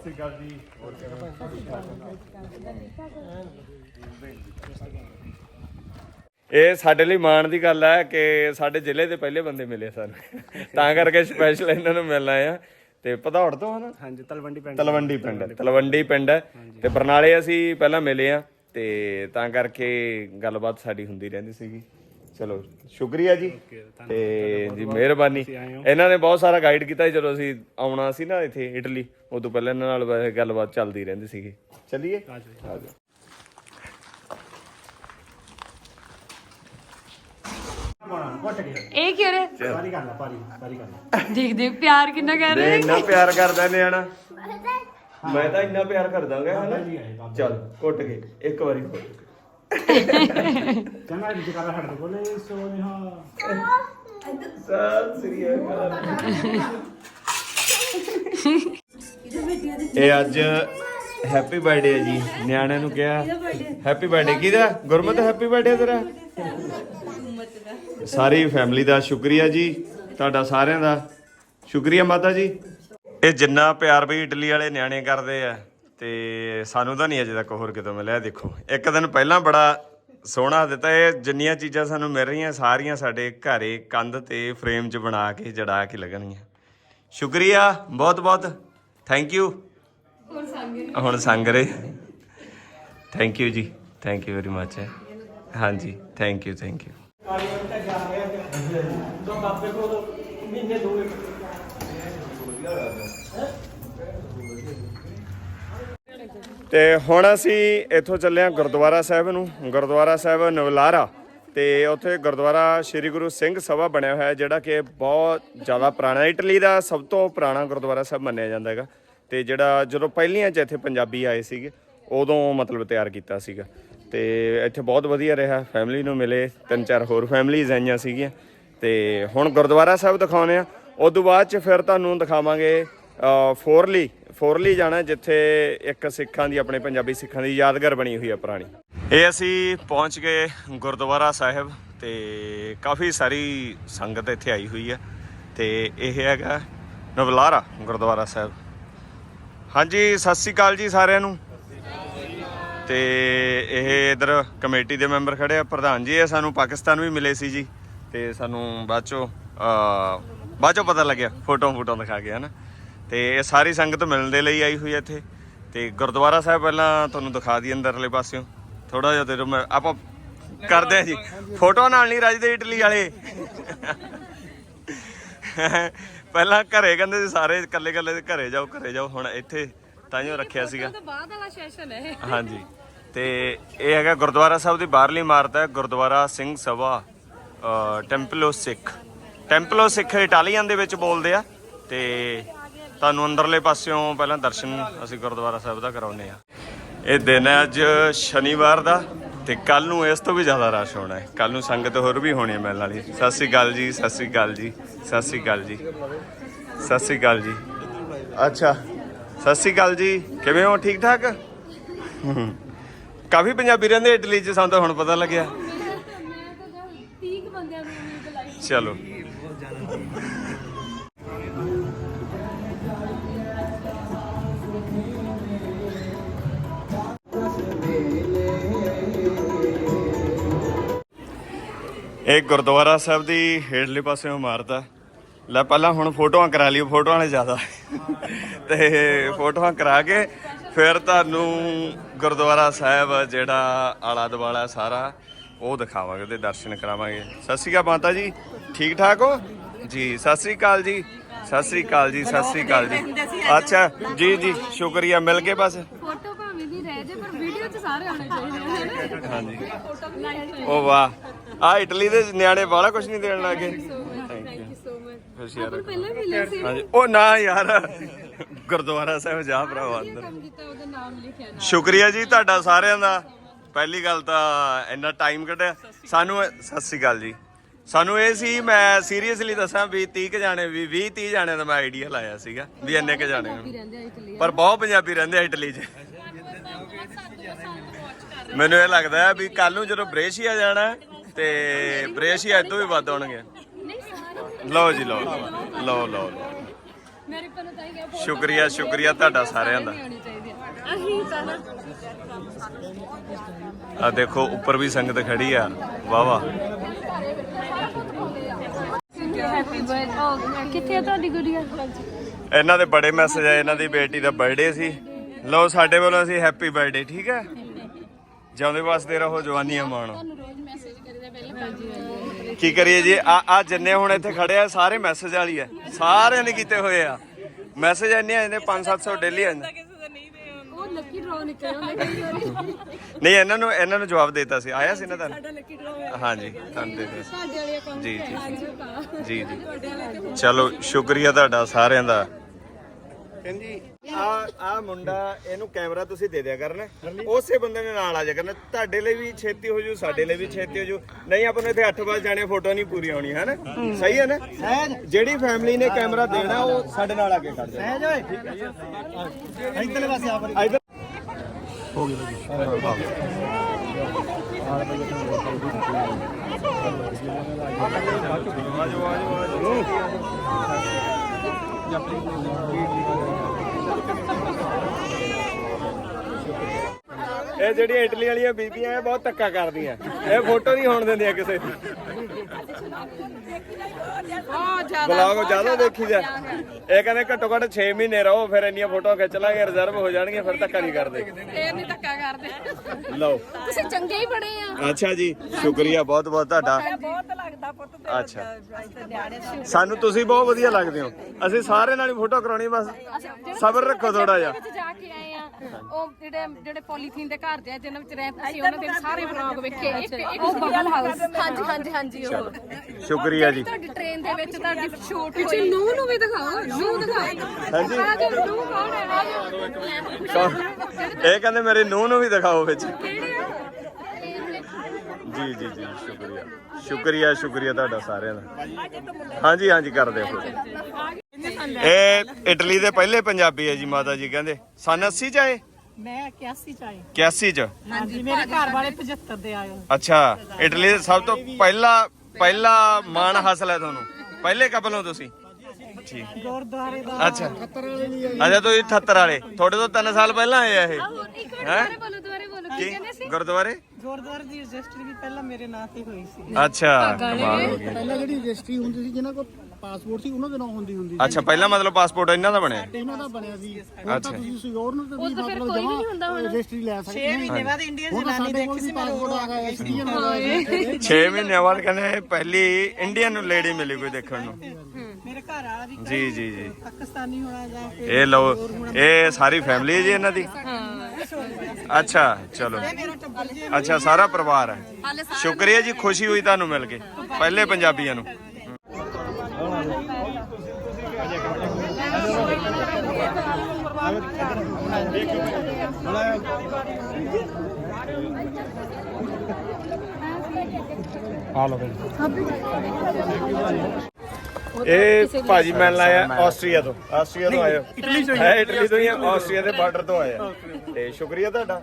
Speaker 1: ਸ਼੍ਰੀ ਅਕਾਲ ਜੀ ਹੋਰ ਇਹ ਸਾਡੇ ਲਈ ਮਾਣ ਦੀ ਗੱਲ ਹੈ ਕਿ ਸਾਡੇ ਜ਼ਿਲ੍ਹੇ ਦੇ ਪਹਿਲੇ ਬੰਦੇ ਮਿਲੇ ਸਾਨੂੰ। ਤਾਂ ਕਰਕੇ ਸਪੈਸ਼ਲ ਇਹਨਾਂ ਨੂੰ ਮਿਲਣਾ ਆ। ਤੇ ਪਧੌੜ ਤੋਂ ਹਨਾ?
Speaker 3: ਹਾਂਜੀ ਤਲਵੰਡੀ ਪਿੰਡ।
Speaker 1: ਤਲਵੰਡੀ ਪਿੰਡ ਹੈ। ਤਲਵੰਡੀ ਪਿੰਡ ਹੈ। ਤੇ ਬਰਨਾਲੇ ਅਸੀਂ ਪਹਿਲਾਂ ਮਿਲੇ ਆ। ਤੇ ਤਾਂ ਕਰਕੇ ਗੱਲਬਾਤ ਸਾਡੀ ਹੁੰਦੀ ਰਹਿੰਦੀ ਸੀਗੀ। ਚਲੋ ਸ਼ੁਕਰੀਆ ਜੀ। ਤੇ ਜੀ ਮਿਹਰਬਾਨੀ। ਇਹਨਾਂ ਨੇ ਬਹੁਤ ਸਾਰਾ ਗਾਈਡ ਕੀਤਾ ਜਦੋਂ ਅਸੀਂ ਆਉਣਾ ਸੀ ਨਾ ਇੱਥੇ ਇਟਲੀ ਉਦੋਂ ਪਹਿਲਾਂ ਇਹਨਾਂ ਨਾਲ ਵੈਸੇ ਗੱਲਬਾਤ ਚੱਲਦੀ ਰਹਿੰਦੀ ਸੀਗੀ। ਚੱਲੀਏ। ਆ ਜਾਓ
Speaker 4: ਇਹ ਕਿਉਂ ਰੇ
Speaker 3: ਸਾਰੀ ਕਰ ਲੈ ਪਾਰੀ ਸਾਰੀ ਕਰ ਲੈ।
Speaker 4: ਦੇਖ ਦੇਖ ਪਿਆਰ ਕਿੰਨਾ ਕਰ ਰਹੇ
Speaker 1: ਇੰਨਾ ਪਿਆਰ ਕਰਦਾ ਨਿਆਣਾ ਮੈਂ ਤਾਂ ਇੰਨਾ ਪਿਆਰ ਕਰਦਾਗਾ ਹਨਾ। ਚੱਲ ਕੁੱਟ ਕੇ ਇੱਕ ਵਾਰੀ ਕੁੱਟ
Speaker 3: ਚੰਗਾ ਜੀ ਕਰ ਹਟ ਬੋਲੇ ਸੋਨਿਹਾ
Speaker 1: ਸਤਿ ਸ੍ਰੀ ਅਕਾਲ। ਇਹ ਅੱਜ ਹੈਪੀ ਬਰਥਡੇ ਹੈ ਜੀ। ਨਿਆਣਿਆਂ ਨੂੰ ਕਿਹਾ ਹੈਪੀ ਬਰਥਡੇ। ਕਿਹਦਾ? ਗੁਰਮਤ ਹੈਪੀ ਬਰਥਡੇ ਤੇਰਾ? ਸਾਰੀ ਫੈਮਿਲੀ ਦਾ ਸ਼ੁਕਰੀਆ ਜੀ ਤੁਹਾਡਾ ਸਾਰਿਆਂ ਦਾ। ਸ਼ੁਕਰੀਆ ਮਾਤਾ ਜੀ। ਇਹ ਜਿੰਨਾ ਪਿਆਰ ਵੀ ਇਟਲੀ ਵਾਲੇ ਨਿਆਣੇ ਕਰਦੇ ਆ ਤੇ ਸਾਨੂੰ ਤਾਂ ਨਹੀਂ ਅਜੇ ਤੱਕ ਹੋਰ ਕਿਤੋਂ ਮਿਲਿਆ, ਦੇਖੋ। ਇੱਕ ਦਿਨ ਪਹਿਲਾਂ ਬੜਾ ਸੋਹਣਾ ਦਿੱਤਾ, ਇਹ ਜਿੰਨੀਆਂ ਚੀਜ਼ਾਂ ਸਾਨੂੰ ਮਿਲ ਰਹੀਆਂ, ਸਾਰੀਆਂ ਸਾਡੇ ਘਰੇ ਕੰਧ ਤੇ ਫਰੇਮ 'ਚ ਬਣਾ ਕੇ ਜੜਾ ਕੇ ਲੱਗਣਗੀਆਂ। ਸ਼ੁਕਰੀਆ ਬਹੁਤ ਬਹੁਤ ਥੈਂਕ ਯੂ ਹੁਣ ਸੰਗ ਰਹੇ। ਥੈਂਕ ਯੂ ਜੀ। ਥੈਂਕ ਯੂ ਵੈਰੀ ਮੱਚ ਹਾਂਜੀ ਥੈਂਕ ਯੂ ਥੈਂਕ ਯੂ ਤੇ ਹੁਣ ਅਸੀਂ ਇੱਥੋਂ ਚੱਲੇ ਹਾਂ ਗੁਰਦੁਆਰਾ ਸਾਹਿਬ ਨੂੰ, ਗੁਰਦੁਆਰਾ ਸਾਹਿਬ ਨਵਲਾਰਾ ਤੇ ਉੱਥੇ ਗੁਰਦੁਆਰਾ ਸ੍ਰੀ ਗੁਰੂ ਸਿੰਘ ਸਭਾ ਬਣਿਆ ਹੋਇਆ ਹੈ, ਜਿਹੜਾ ਕਿ ਬਹੁਤ ਜ਼ਿਆਦਾ ਪੁਰਾਣਾ, ਇਟਲੀ ਦਾ ਸਭ ਤੋਂ ਪੁਰਾਣਾ ਗੁਰਦੁਆਰਾ ਸਾਹਿਬ ਮੰਨਿਆ ਜਾਂਦਾ ਹੈਗਾ ਤੇ ਜਿਹੜਾ ਜਦੋਂ ਪਹਿਲੀਆਂ ਚ ਇੱਥੇ ਪੰਜਾਬੀ ਆਏ ਸੀਗੇ, ਉਦੋਂ ਮਤਲਬ ਤਿਆਰ ਕੀਤਾ ਸੀਗਾ ਤੇ ਇੱਥੇ ਬਹੁਤ ਵਧੀਆ ਰਿਹਾ ਫੈਮਿਲੀ ਨੂੰ ਮਿਲੇ, ਤਿੰਨ ਚਾਰ ਹੋਰ ਫੈਮਿਲੀਜ਼ ਆਈਆਂ ਸੀਗੀਆਂ ਤੇ ਹੁਣ ਗੁਰਦੁਆਰਾ ਸਾਹਿਬ ਦਿਖਾਉਨੇ ਆ ਤੋਂ ਬਾਅਦ ਚ ਫਿਰ ਤੁਹਾਨੂੰ ਦਿਖਾਵਾਂਗੇ ਫੋਰਲੀ ਫੋਰਲੀ ਜਾਣਾ ਜਿੱਥੇ ਇੱਕ ਸਿੱਖਾਂ ਦੀ, ਆਪਣੇ ਪੰਜਾਬੀ ਸਿੱਖਾਂ ਦੀ ਯਾਦਗਾਰ ਬਣੀ ਹੋਈ ਹੈ ਪੁਰਾਣੀ। ਇਹ ਅਸੀਂ ਪਹੁੰਚ ਗਏ ਗੁਰਦੁਆਰਾ ਸਾਹਿਬ ਤੇ ਕਾਫੀ ਸਾਰੀ ਸੰਗਤ ਇੱਥੇ ਆਈ ਹੋਈ ਹੈ ਤੇ ਇਹ ਹੈਗਾ ਨਵਲਾਰਾ ਗੁਰਦੁਆਰਾ ਸਾਹਿਬ। ਹਾਂਜੀ, ਸਤਿ ਸ੍ਰੀ ਅਕਾਲ ਜੀ ਸਾਰਿਆਂ ਨੂੰ। ਤੇ ਇਹ ਇਧਰ ਕਮੇਟੀ ਦੇ ਮੈਂਬਰ ਖੜੇ ਆ, ਪ੍ਰਧਾਨ ਜੀ, ਇਹ ਸਾਨੂੰ ਪਾਕਿਸਤਾਨ ਵੀ ਮਿਲੇ ਸੀ ਜੀ। ਤੇ ਸਾਨੂੰ ਬਾਅਦ ਚੋਂ ਬਾਅਦ ਚੋਂ ਪਤਾ ਲੱਗਿਆ ਫੋਟੋ ਫੋਟੋ ਦਿਖਾ ਕੇ, ਹਨਾ? ਤੇ ਇਹ ਸਾਰੀ ਸੰਗਤ ਮਿਲਣ ਦੇ ਲਈ ਆਈ ਹੋਈ ਹੈ ਇੱਥੇ। ਤੇ ਗੁਰਦੁਆਰਾ ਸਾਹਿਬ ਪਹਿਲਾਂ ਤੁਹਾਨੂੰ ਦਿਖਾ ਦਈਏ ਅੰਦਰਲੇ ਪਾਸਿਓਂ। ਥੋੜਾ ਜਿਹਾ ਦੇ ਦਿਓ ਮੈਂ ਆਪਾਂ ਕਰਦੇ ਆ ਜੀ। ਫੋਟੋ ਨਾਲ ਨਹੀਂ ਰਾਜਦੇ ਇਟਲੀ ਵਾਲੇ। ਪਹਿਲਾਂ ਘਰੇ ਕਹਿੰਦੇ ਸੀ ਸਾਰੇ ਇਕੱਲੇ ਇਕੱਲੇ ਦੇ ਘਰੇ ਜਾਓ ਘਰੇ ਜਾਓ। ਹੁਣ ਇੱਥੇ ਤਾਈਓ ਰੱਖਿਆ ਸੀਗਾ।
Speaker 4: ਤਾਂ ਬਾਅਦ ਵਾਲਾ ਸੈਸ਼ਨ ਹੈ।
Speaker 1: ਹਾਂਜੀ। ਤੇ ਇਹ ਹੈਗਾ ਗੁਰਦੁਆਰਾ ਸਾਹਿਬ ਦੀ ਬਾਹਰਲੀ ਇਮਾਰਤ ਹੈ Gurdwara Singh Sabha Tempio Sikh. Tempio Sikh Italian ਦੇ ਵਿੱਚ ਬੋਲਦੇ ਆ। ਤੇ ਤੁਹਾਨੂੰ ਅੰਦਰਲੇ ਪਾਸਿਓਂ ਪਹਿਲਾਂ ਦਰਸ਼ਨ ਅਸੀਂ ਗੁਰਦੁਆਰਾ ਸਾਹਿਬ ਦਾ ਕਰਾਉਨੇ ਆ ਇਹ ਦਿਨ ਹੈ ਅੱਜ ਸ਼ਨੀਵਾਰ ਦਾ ਤੇ ਕੱਲ ਨੂੰ ਇਸ ਤੋਂ ਵੀ ਜ਼ਿਆਦਾ ਰਸ਼ ਹੋਣਾ ਹੈ। ਕੱਲ ਨੂੰ ਸੰਗਤ ਹੋਰ ਵੀ ਹੋਣੀ ਹੈ ਮਿਲਣ ਵਾਲੀ। ਸਤਿ ਸ੍ਰੀ ਅਕਾਲ ਜੀ ਸਤਿ ਸ੍ਰੀ ਅਕਾਲ ਜੀ ਸਤਿ ਸ੍ਰੀ ਅਕਾਲ ਜੀ। ਸਤਿ ਸ੍ਰੀ ਅਕਾਲ ਜੀ। ਅੱਛਾ। ਸਤਿ ਸ੍ਰੀ ਅਕਾਲ ਜੀ। ਕਿਵੇਂ ਹੋ? ਠੀਕ ਠਾਕ। ਕਾਫੀ ਪੰਜਾਬੀ ਰਹਿੰਦੇ ਇਟਲੀ 'ਚ ਸਾਨੂੰ ਤਾਂ ਹੁਣ ਪਤਾ ਲੱਗਿਆ।
Speaker 4: ਮੈਂ ਤਾਂ 30 ਬੰਦਿਆਂ ਨੂੰ ਉਮੀਦ ਲਾਈ
Speaker 1: ਚਲੋ। ਇਹ ਗੁਰਦੁਆਰਾ ਸਾਹਿਬ ਦੀ ਹੇਠਲੇ ਪਾਸੇ ਇਮਾਰਤ ਆ। ਲੈ ਪਹਿਲਾਂ ਹੁਣ ਫੋਟੋਆਂ ਕਰਾ ਲਿਓ ਫੋਟੋਆਂ ਵਾਲੇ ਜ਼ਿਆਦਾ। ਤੇ ਫੋਟੋਆਂ ਕਰਾ ਕੇ ਫਿਰ ਤੁਹਾਨੂੰ ਗੁਰਦੁਆਰਾ ਸਾਹਿਬ ਜਿਹੜਾ ਆਲਾ ਦੁਆਲਾ ਸਾਰਾ ਉਹ ਦਿਖਾਵਾਂਗੇ ਤੇ ਦਰਸ਼ਨ ਕਰਾਵਾਂਗੇ। ਸਤਿ ਸ਼੍ਰੀ ਅਕਾਲ ਮਾਤਾ ਜੀ ਠੀਕ ਠਾਕ ਹੋ? ਜੀ ਸਤਿ ਸ਼੍ਰੀ ਅਕਾਲ ਜੀ ਸਤਿ ਸ਼੍ਰੀ ਅਕਾਲ ਜੀ ਸਤਿ ਸ਼੍ਰੀ ਅਕਾਲ ਜੀ। ਅੱਛਾ ਜੀ ਜੀ ਸ਼ੁਕਰੀਆ ਮਿਲ ਕੇ ਬਸ।
Speaker 4: ਫੋਟੋ ਦੀ ਰਹਿ ਜੇ ਪਰ ਵੀਡੀਓ 'ਚ ਸਾਰੇ ਆਉਣੇ ਚਾਹੀਦੇ ਹਨ?
Speaker 1: ਹਾਂਜੀ।
Speaker 4: ਫੋਟੋ ਵੀ ਲਾਈਕ
Speaker 1: ਵਾਹ। ਆ ਇਟਲੀ ਦੇ ਨਿਆਣੇ ਬਾਲਾ ਕੁਝ ਨਹੀਂ ਦੇਣ ਲੱਗੇ।
Speaker 4: ਥੈਂਕ ਯੂ ਸੋ ਮਚ ਪਹਿਲਾਂ ਮਿਲੇ ਸੀ।
Speaker 1: ਹਾਂਜੀ। ਉਹ ਨਾ ਯਾਰ ਗੁਰਦੁਆਰਾ ਸਾਹਿਬ ਜਾ ਭਰਾਵਾ ਅੰਦਰ।
Speaker 4: ਕੰਮ ਕੀਤਾ ਉਹਦਾ ਨਾਮ ਲਿਖਿਆ ਨਾ
Speaker 1: ਸ਼ੁਕਰੀਆ ਜੀ ਤੁਹਾਡਾ ਸਾਰਿਆਂ ਦਾ। ਪਹਿਲੀ ਗੱਲ ਤਾਂ ਇੰਨਾ ਟਾਈਮ ਕੱਢਿਆ। ਸਾਨੂੰ ਸਤਿ ਸ੍ਰੀ ਅਕਾਲ ਜੀ। ਸਾਨੂੰ ਇਹ ਸੀ ਮੈਂ ਸੀਰੀਅਸਲੀ ਦੱਸਾਂ ਵੀ 30 ਕ ਜਾਣੇ ਵੀ 20 30 ਜਾਣੇ ਦਾ ਮੈਂ ਆਈਡੀਆ ਲਾਇਆ ਸੀਗਾ ਵੀ ਇੰਨੇ ਕ ਜਾਣੇ ਪਰ ਬਹੁਤ ਪੰਜਾਬੀ ਰਹਿੰਦੇ ਆ ਇਟਲੀ 'ਚ। ਮੈਨੂੰ ਇਹ ਲੱਗਦਾ ਹੈ ਵੀ ਕੱਲ ਨੂੰ ਜਦੋਂ ਬ੍ਰੇਸ਼ੀਆ ਜਾਣਾ ਤੇ ਬ੍ਰੇਸ਼ੀਆ ਤੋਂ ਵੀ ਵੱਧ ਹੋਣਗੇ ਲਓ ਜੀ ਲਓ ਲਓ ਲਓ
Speaker 4: ਮੇਰੇ ਤਾਂ ਇਹ
Speaker 1: ਸ਼ੁਕਰੀਆ ਸ਼ੁਕਰੀਆ ਤੁਹਾਡਾ ਸਾਰਿਆਂ ਦਾ।
Speaker 4: ਤਾਂ
Speaker 1: ਆ ਦੇਖੋ ਉੱਪਰ ਵੀ ਸੰਗਤ ਖੜੀ ਆ। ਵਾਹ ਵਾਹ।
Speaker 4: ਹੈਪੀ ਬਰਥਡੇ ਕਿੱਥੇ ਆ ਤੁਹਾਡੀ ਗੁੜੀਆ?
Speaker 1: ਇਹਨਾਂ ਦੇ ਬੜੇ ਮੈਸੇਜ ਆਏ ਇਹਨਾਂ ਦੀ ਬੇਟੀ ਦਾ ਬਰਥਡੇ ਸੀ। ਲਓ ਸਾਡੇ ਵੱਲੋਂ ਅਸੀਂ ਹੈਪੀ ਬਰਥਡੇ ਠੀਕ ਹੈ? ਜਿਉਂਦੇ ਵਾਸਤੇ ਰਹੋ ਜਵਾਨੀਆਂ ਮਾਣੋ।
Speaker 4: ਰੋਜ਼ ਮੈਸੇਜ ਕਰੀਦਾ ਪਹਿਲਾਂ
Speaker 1: ਕੀ ਕਰੀਏ ਜੀ? ਆ ਆ ਜਿੰਨੇ ਹੁਣ ਇੱਥੇ ਖੜੇ ਆ ਸਾਰੇ ਮੈਸੇਜ ਵਾਲੀ ਆ। ਸਾਰਿਆਂ ਨੇ ਕੀਤੇ ਹੋਏ ਆ। ਮੈਸੇਜ ਇੰਨੇ ਆਏ ਨੇ 5-700 ਡੇਲੀ ਆਉਂਦੇ
Speaker 4: ਲੱਕੀ ਡਰਾ ਨਿਕਲਿਆ
Speaker 1: ਨਹੀਂ ਇਹਨਾਂ ਨੂੰ ਇਹਨਾਂ ਨੂੰ ਜਵਾਬ ਦੇਤਾ ਸੀ। ਆਇਆ ਸੀ ਨਾ ਤੁਹਾਨੂੰ? ਹਾਂਜੀ ਤੁਹਾਨੂੰ ਦੇ ਦਿੱਤਾ ਜੀ ਜੀ। ਜੀ ਜੀ। ਚਲੋ ਸ਼ੁਕਰੀਆ ਤੁਹਾਡਾ ਸਾਰਿਆਂ ਦਾ। ਕਹਿੰਦੀ ਆ ਆ ਮੁੰਡਾ ਇਹਨੂੰ ਕੈਮਰਾ ਤੁਸੀਂ ਦੇ ਦਿਆ ਕਰਨਾ। ਉਸੇ ਬੰਦੇ ਨੇ ਨਾਲ ਆ ਜਾ ਕਰਨਾ। ਤੁਹਾਡੇ ਲਈ ਵੀ ਛੇਤੀ ਹੋ ਜੂ ਸਾਡੇ ਲਈ ਵੀ ਛੇਤੀ ਹੋ ਜੂ। ਨਹੀਂ ਆਪਾਂ ਨੂੰ ਇੱਥੇ 8 ਵਜੇ ਜਾਣੇ ਫੋਟੋ ਨਹੀਂ ਪੂਰੀ ਆਉਣੀ ਹੈ ਨਾ? ਸਹੀ ਹੈ ਨਾ? ਜਿਹੜੀ ਫੈਮਿਲੀ ਨੇ ਕੈਮਰਾ ਦੇਣਾ ਉਹ ਸਾਡੇ ਨਾਲ ਆ ਕੇ ਕਰ ਜਾਣਾ
Speaker 3: ਇੱਧਰਲੇ ਪਾਸੇ ਆ
Speaker 1: ਇੱਧਰ। ਇਹ ਜਿਹੜੀਆਂ ਇਟਲੀ ਵਾਲੀਆਂ ਬੀਬੀਆਂ ਇਹ ਬਹੁਤ ਧੱਕਾ ਕਰਦੀਆਂ। ਇਹ ਫੋਟੋ ਨਹੀਂ ਹੋਣ ਦਿੰਦੀਆਂ ਕਿਸੇ ਦੀ। ਬਲੌਗ ਜ਼ਿਆਦਾ ਦੇਖੀ ਜਾ। ਇਹ ਕਹਿੰਦੇ ਘੱਟੋ ਘੱਟ 6 ਮਹੀਨੇ ਰਹੋ ਫਿਰ ਇੰਨੀਆਂ ਫੋਟੋਆਂ ਖਿੱਚ ਲਾਂਗੇ ਰਿਜ਼ਰਵ ਹੋ ਜਾਣਗੀਆਂ ਫਿਰ ਧੱਕਾ ਨਹੀਂ ਕਰਦੇ।
Speaker 4: ਇਹ ਨਹੀਂ ਧੱਕਾ ਕਰਦੇ।
Speaker 1: ਲਓ।
Speaker 4: ਤੁਸੀਂ ਚੰਗੇ ਹੀ ਬੜੇ ਆ।
Speaker 1: ਅੱਛਾ ਜੀ ਸ਼ੁਕਰੀਆ ਬਹੁਤ ਬਹੁਤ ਤੁਹਾਡਾ।
Speaker 5: ਬਹੁਤ ਲੱਗਦਾ ਪੁੱਤ ਤੇ
Speaker 1: ਅੱਛਾ। ਸਾਨੂੰ ਤੁਸੀਂ ਬਹੁਤ ਵਧੀਆ ਲੱਗਦੇ ਹੋ। ਅਸੀਂ ਸਾਰੇ ਨਾਲ ਹੀ ਫੋਟੋ ਕਰਾਉਣੀ ਬਸ ਸਬਰ ਰੱਖੋ ਥੋੜਾ ਜਿਹਾ।
Speaker 4: ਜਾ ਕੇ ਆਏ ਆ ਉਹ ਜਿਹੜੇ ਜਿਹੜੇ ਪੋਲੀਥੀਨ ਦੇ ਘਰ ਦੇ ਆ ਜਿਨ੍ਹਾਂ ਵਿੱਚ ਰਹਿੰਦੇ ਸੀ ਉਹਨਾਂ ਦੇ ਸਾਰੇ ਵਲੌਗ ਵੇਖੇ। ਇੱਕ ਇੱਕ ਉਹ ਬਬਲ ਹਾਊਸ ਹਾਂਜੀ ਹਾਂਜੀ ਹਾਂਜੀ ਉਹ।
Speaker 1: ਸ਼ੁਕਰੀਆ ਜੀ।
Speaker 4: ਤੁਹਾਡੀ ਟ੍ਰੇਨ ਦੇ ਵਿੱਚ ਤੁਹਾਡੀ ਸ਼ੂਟ ਹੋਈ। ਨੂੰ ਨੂੰ ਵੀ ਦਿਖਾਓ ਨੂੰ ਦਿਖਾਓ।
Speaker 1: ਹਾਂਜੀ।
Speaker 4: ਆ ਜੋ ਨੂੰ ਕੌਣ ਹੈ? ਆ ਜੋ
Speaker 1: ਇਹ ਕਹਿੰਦੇ ਮੇਰੇ ਨੂੰਹ ਨੂੰ ਵੀ ਦਿਖਾਓ ਵਿੱਚ। ਜੀ ਜੀ ਜੀ ਸ਼ੁਕਰੀਆ। ਸ਼ੁਕਰੀਆ ਸ਼ੁਕਰੀਆ ਤੁਹਾਡਾ ਸਾਰਿਆਂ ਦਾ। ਹਾਂਜੀ ਹਾਂਜੀ ਕਰਦੇ ਆ ਇਹ ਇਟਲੀ ਦੇ ਪਹਿਲੇ ਪੰਜਾਬੀ ਹੈ ਜੀ ਮਾਤਾ ਜੀ ਕਹਿੰਦੇ। ਸਨ 80 ਚ ਆਏ?
Speaker 5: ਮੈਂ 81 ਚ ਆਈ।
Speaker 1: 81 ਚ?
Speaker 5: ਹਾਂਜੀ ਮੇਰੇ ਘਰ ਵਾਲੇ 75 ਦੇ ਆਏ।
Speaker 1: ਅੱਛਾ ਇਟਲੀ ਦੇ ਸਭ ਤੋਂ ਪਹਿਲਾ ਪਹਿਲਾ ਮਾਣ ਹਾਸਲ ਹੈ ਤੁਹਾਨੂੰ? ਪਹਿਲੇ ਕਪਲ ਹੋ ਤੁਸੀਂ? ਠੀਕ।
Speaker 5: ਗੁਰਦੁਆਰੇ ਦਾ।
Speaker 1: ਅੱਛਾ। ਅੱਛਾ ਤੁਸੀਂ 78 ਵਾਲੇ। ਤੁਹਾਡੇ ਤੋਂ 3 ਸਾਲ ਪਹਿਲਾਂ ਆਏ ਆ ਇਹ।
Speaker 4: ਇੱਕ ਮਿੰਟ ਦੁਬਾਰੇ ਬੋਲੋ ਦੁਬਾਰੇ ਬੋਲੋ। ਕੀ ਕਹਿੰਦੇ ਸੀ?
Speaker 1: ਕੀ ਗੁਰਦੁਆਰੇ?
Speaker 5: ਗੁਰਦੁਆਰੇ ਦੀ ਰਜਿਸਟਰੀ ਵੀ ਪਹਿਲਾਂ ਮੇਰੇ ਨਾਂ ਤੇ ਹੋਈ ਸੀ।
Speaker 1: ਅੱਛਾ ਕਮਾਲ ਹੋ ਗਈ
Speaker 6: ਪਹਿਲਾਂ ਜਿਹੜੀ ਰਜਿਸਟਰੀ ਹੁੰਦੀ ਸੀ ਜਿਹਨਾਂ ਕੋਲ ਪਾਸਪੋਰਟ ਸੀ ਉਹਨਾਂ ਦੇ ਨਾਂ ਹੁੰਦੀ ਹੁੰਦੀ
Speaker 1: ਅੱਛਾ ਪਹਿਲਾਂ ਮਤਲਬ ਪਾਸਪੋਰਟ ਇਹਨਾਂ ਦਾ ਬਣਿਆ?
Speaker 6: ਇਹਨਾਂ ਦਾ ਬਣਿਆ ਸੀ। ਹੁਣ
Speaker 1: ਅੱਛਾ।
Speaker 6: ਤਾਂ ਤੁਸੀਂ ਸਿਓਰ ਨੂੰ ਤੇ ਵੀ
Speaker 4: ਤਾਂ ਫਿਰ
Speaker 6: ਮਤਲਬ
Speaker 4: ਕੋਈ ਵੀ ਨਹੀਂ ਹੁੰਦਾ
Speaker 6: ਜਮਾ
Speaker 4: ਹੁਣ।
Speaker 6: ਰਜਿਸਟਰੀ ਲੈ ਸਕਦੇ
Speaker 5: 6 ਮਹੀਨੇ ਬਾਅਦ ਇੰਡੀਅਨ
Speaker 6: ਹੁਣ ਤਾਂ
Speaker 5: ਜਨਾਨੀ
Speaker 6: ਸਾਡੇ ਕੋਲ
Speaker 5: ਦੇਖੀ
Speaker 6: ਵੀ
Speaker 5: ਸੀ ਮੈਂ
Speaker 6: ਪਾਸਪੋਰਟ ਆ ਗਿਆ ਐਸਡੀਐਨ ਆ ਗਿਆ।
Speaker 1: 6 ਮਹੀਨਿਆਂ ਬਾਅਦ ਕਹਿੰਦੇ ਇਹ ਪਹਿਲੀ ਇੰਡੀਅਨ ਨੂੰ ਲੇਡੀ ਮਿਲੀ ਕੋਈ ਦੇਖਣ ਨੂੰ।
Speaker 5: ਮੇਰੇ ਘਰ ਵਾਲਾ ਵੀ
Speaker 1: ਜੀ ਜੀ ਜੀ।
Speaker 5: ਪਾਕਿਸਤਾਨੀ ਹੋਣਾ ਜਾਂ ਫਿਰ
Speaker 1: ਇਹ ਲਓ ਇਹ ਸਾਰੀ ਫੈਮਿਲੀ ਹੈ ਜੀ ਇਹਨਾਂ ਦੀ? ਅੱਛਾ ਚਲੋ।
Speaker 5: ਮੇਰਾ ਟੱਬਰ ਜੀ
Speaker 1: ਅੱਛਾ ਸਾਰਾ ਪਰਿਵਾਰ ਹੈ। ਸ਼ੁਕਰੀਆ ਜੀ ਖੁਸ਼ੀ ਹੋਈ ਤੁਹਾਨੂੰ ਮਿਲ ਕੇ। ਪਹਿਲੇ ਪੰਜਾਬੀਆਂ ਨੂੰ। ਆ ਲਓ ਇਹ ਭਾਜੀ ਮਿਲਣ ਆਇਆ ਆਸਟਰੀਆ ਤੋਂ। ਆਸਟਰੀਆ ਤੋਂ ਆਏ ਇਟਲੀ ਤੋਂ ਹੈ ਇਟਲੀ ਤੋਂ ਹੀ ਆਸਟਰੀਆ ਦੇ ਬਾਰਡਰ ਤੋਂ ਆਏ ਆ। ਤੇ ਸ਼ੁਕਰੀਆ ਤੁਹਾਡਾ।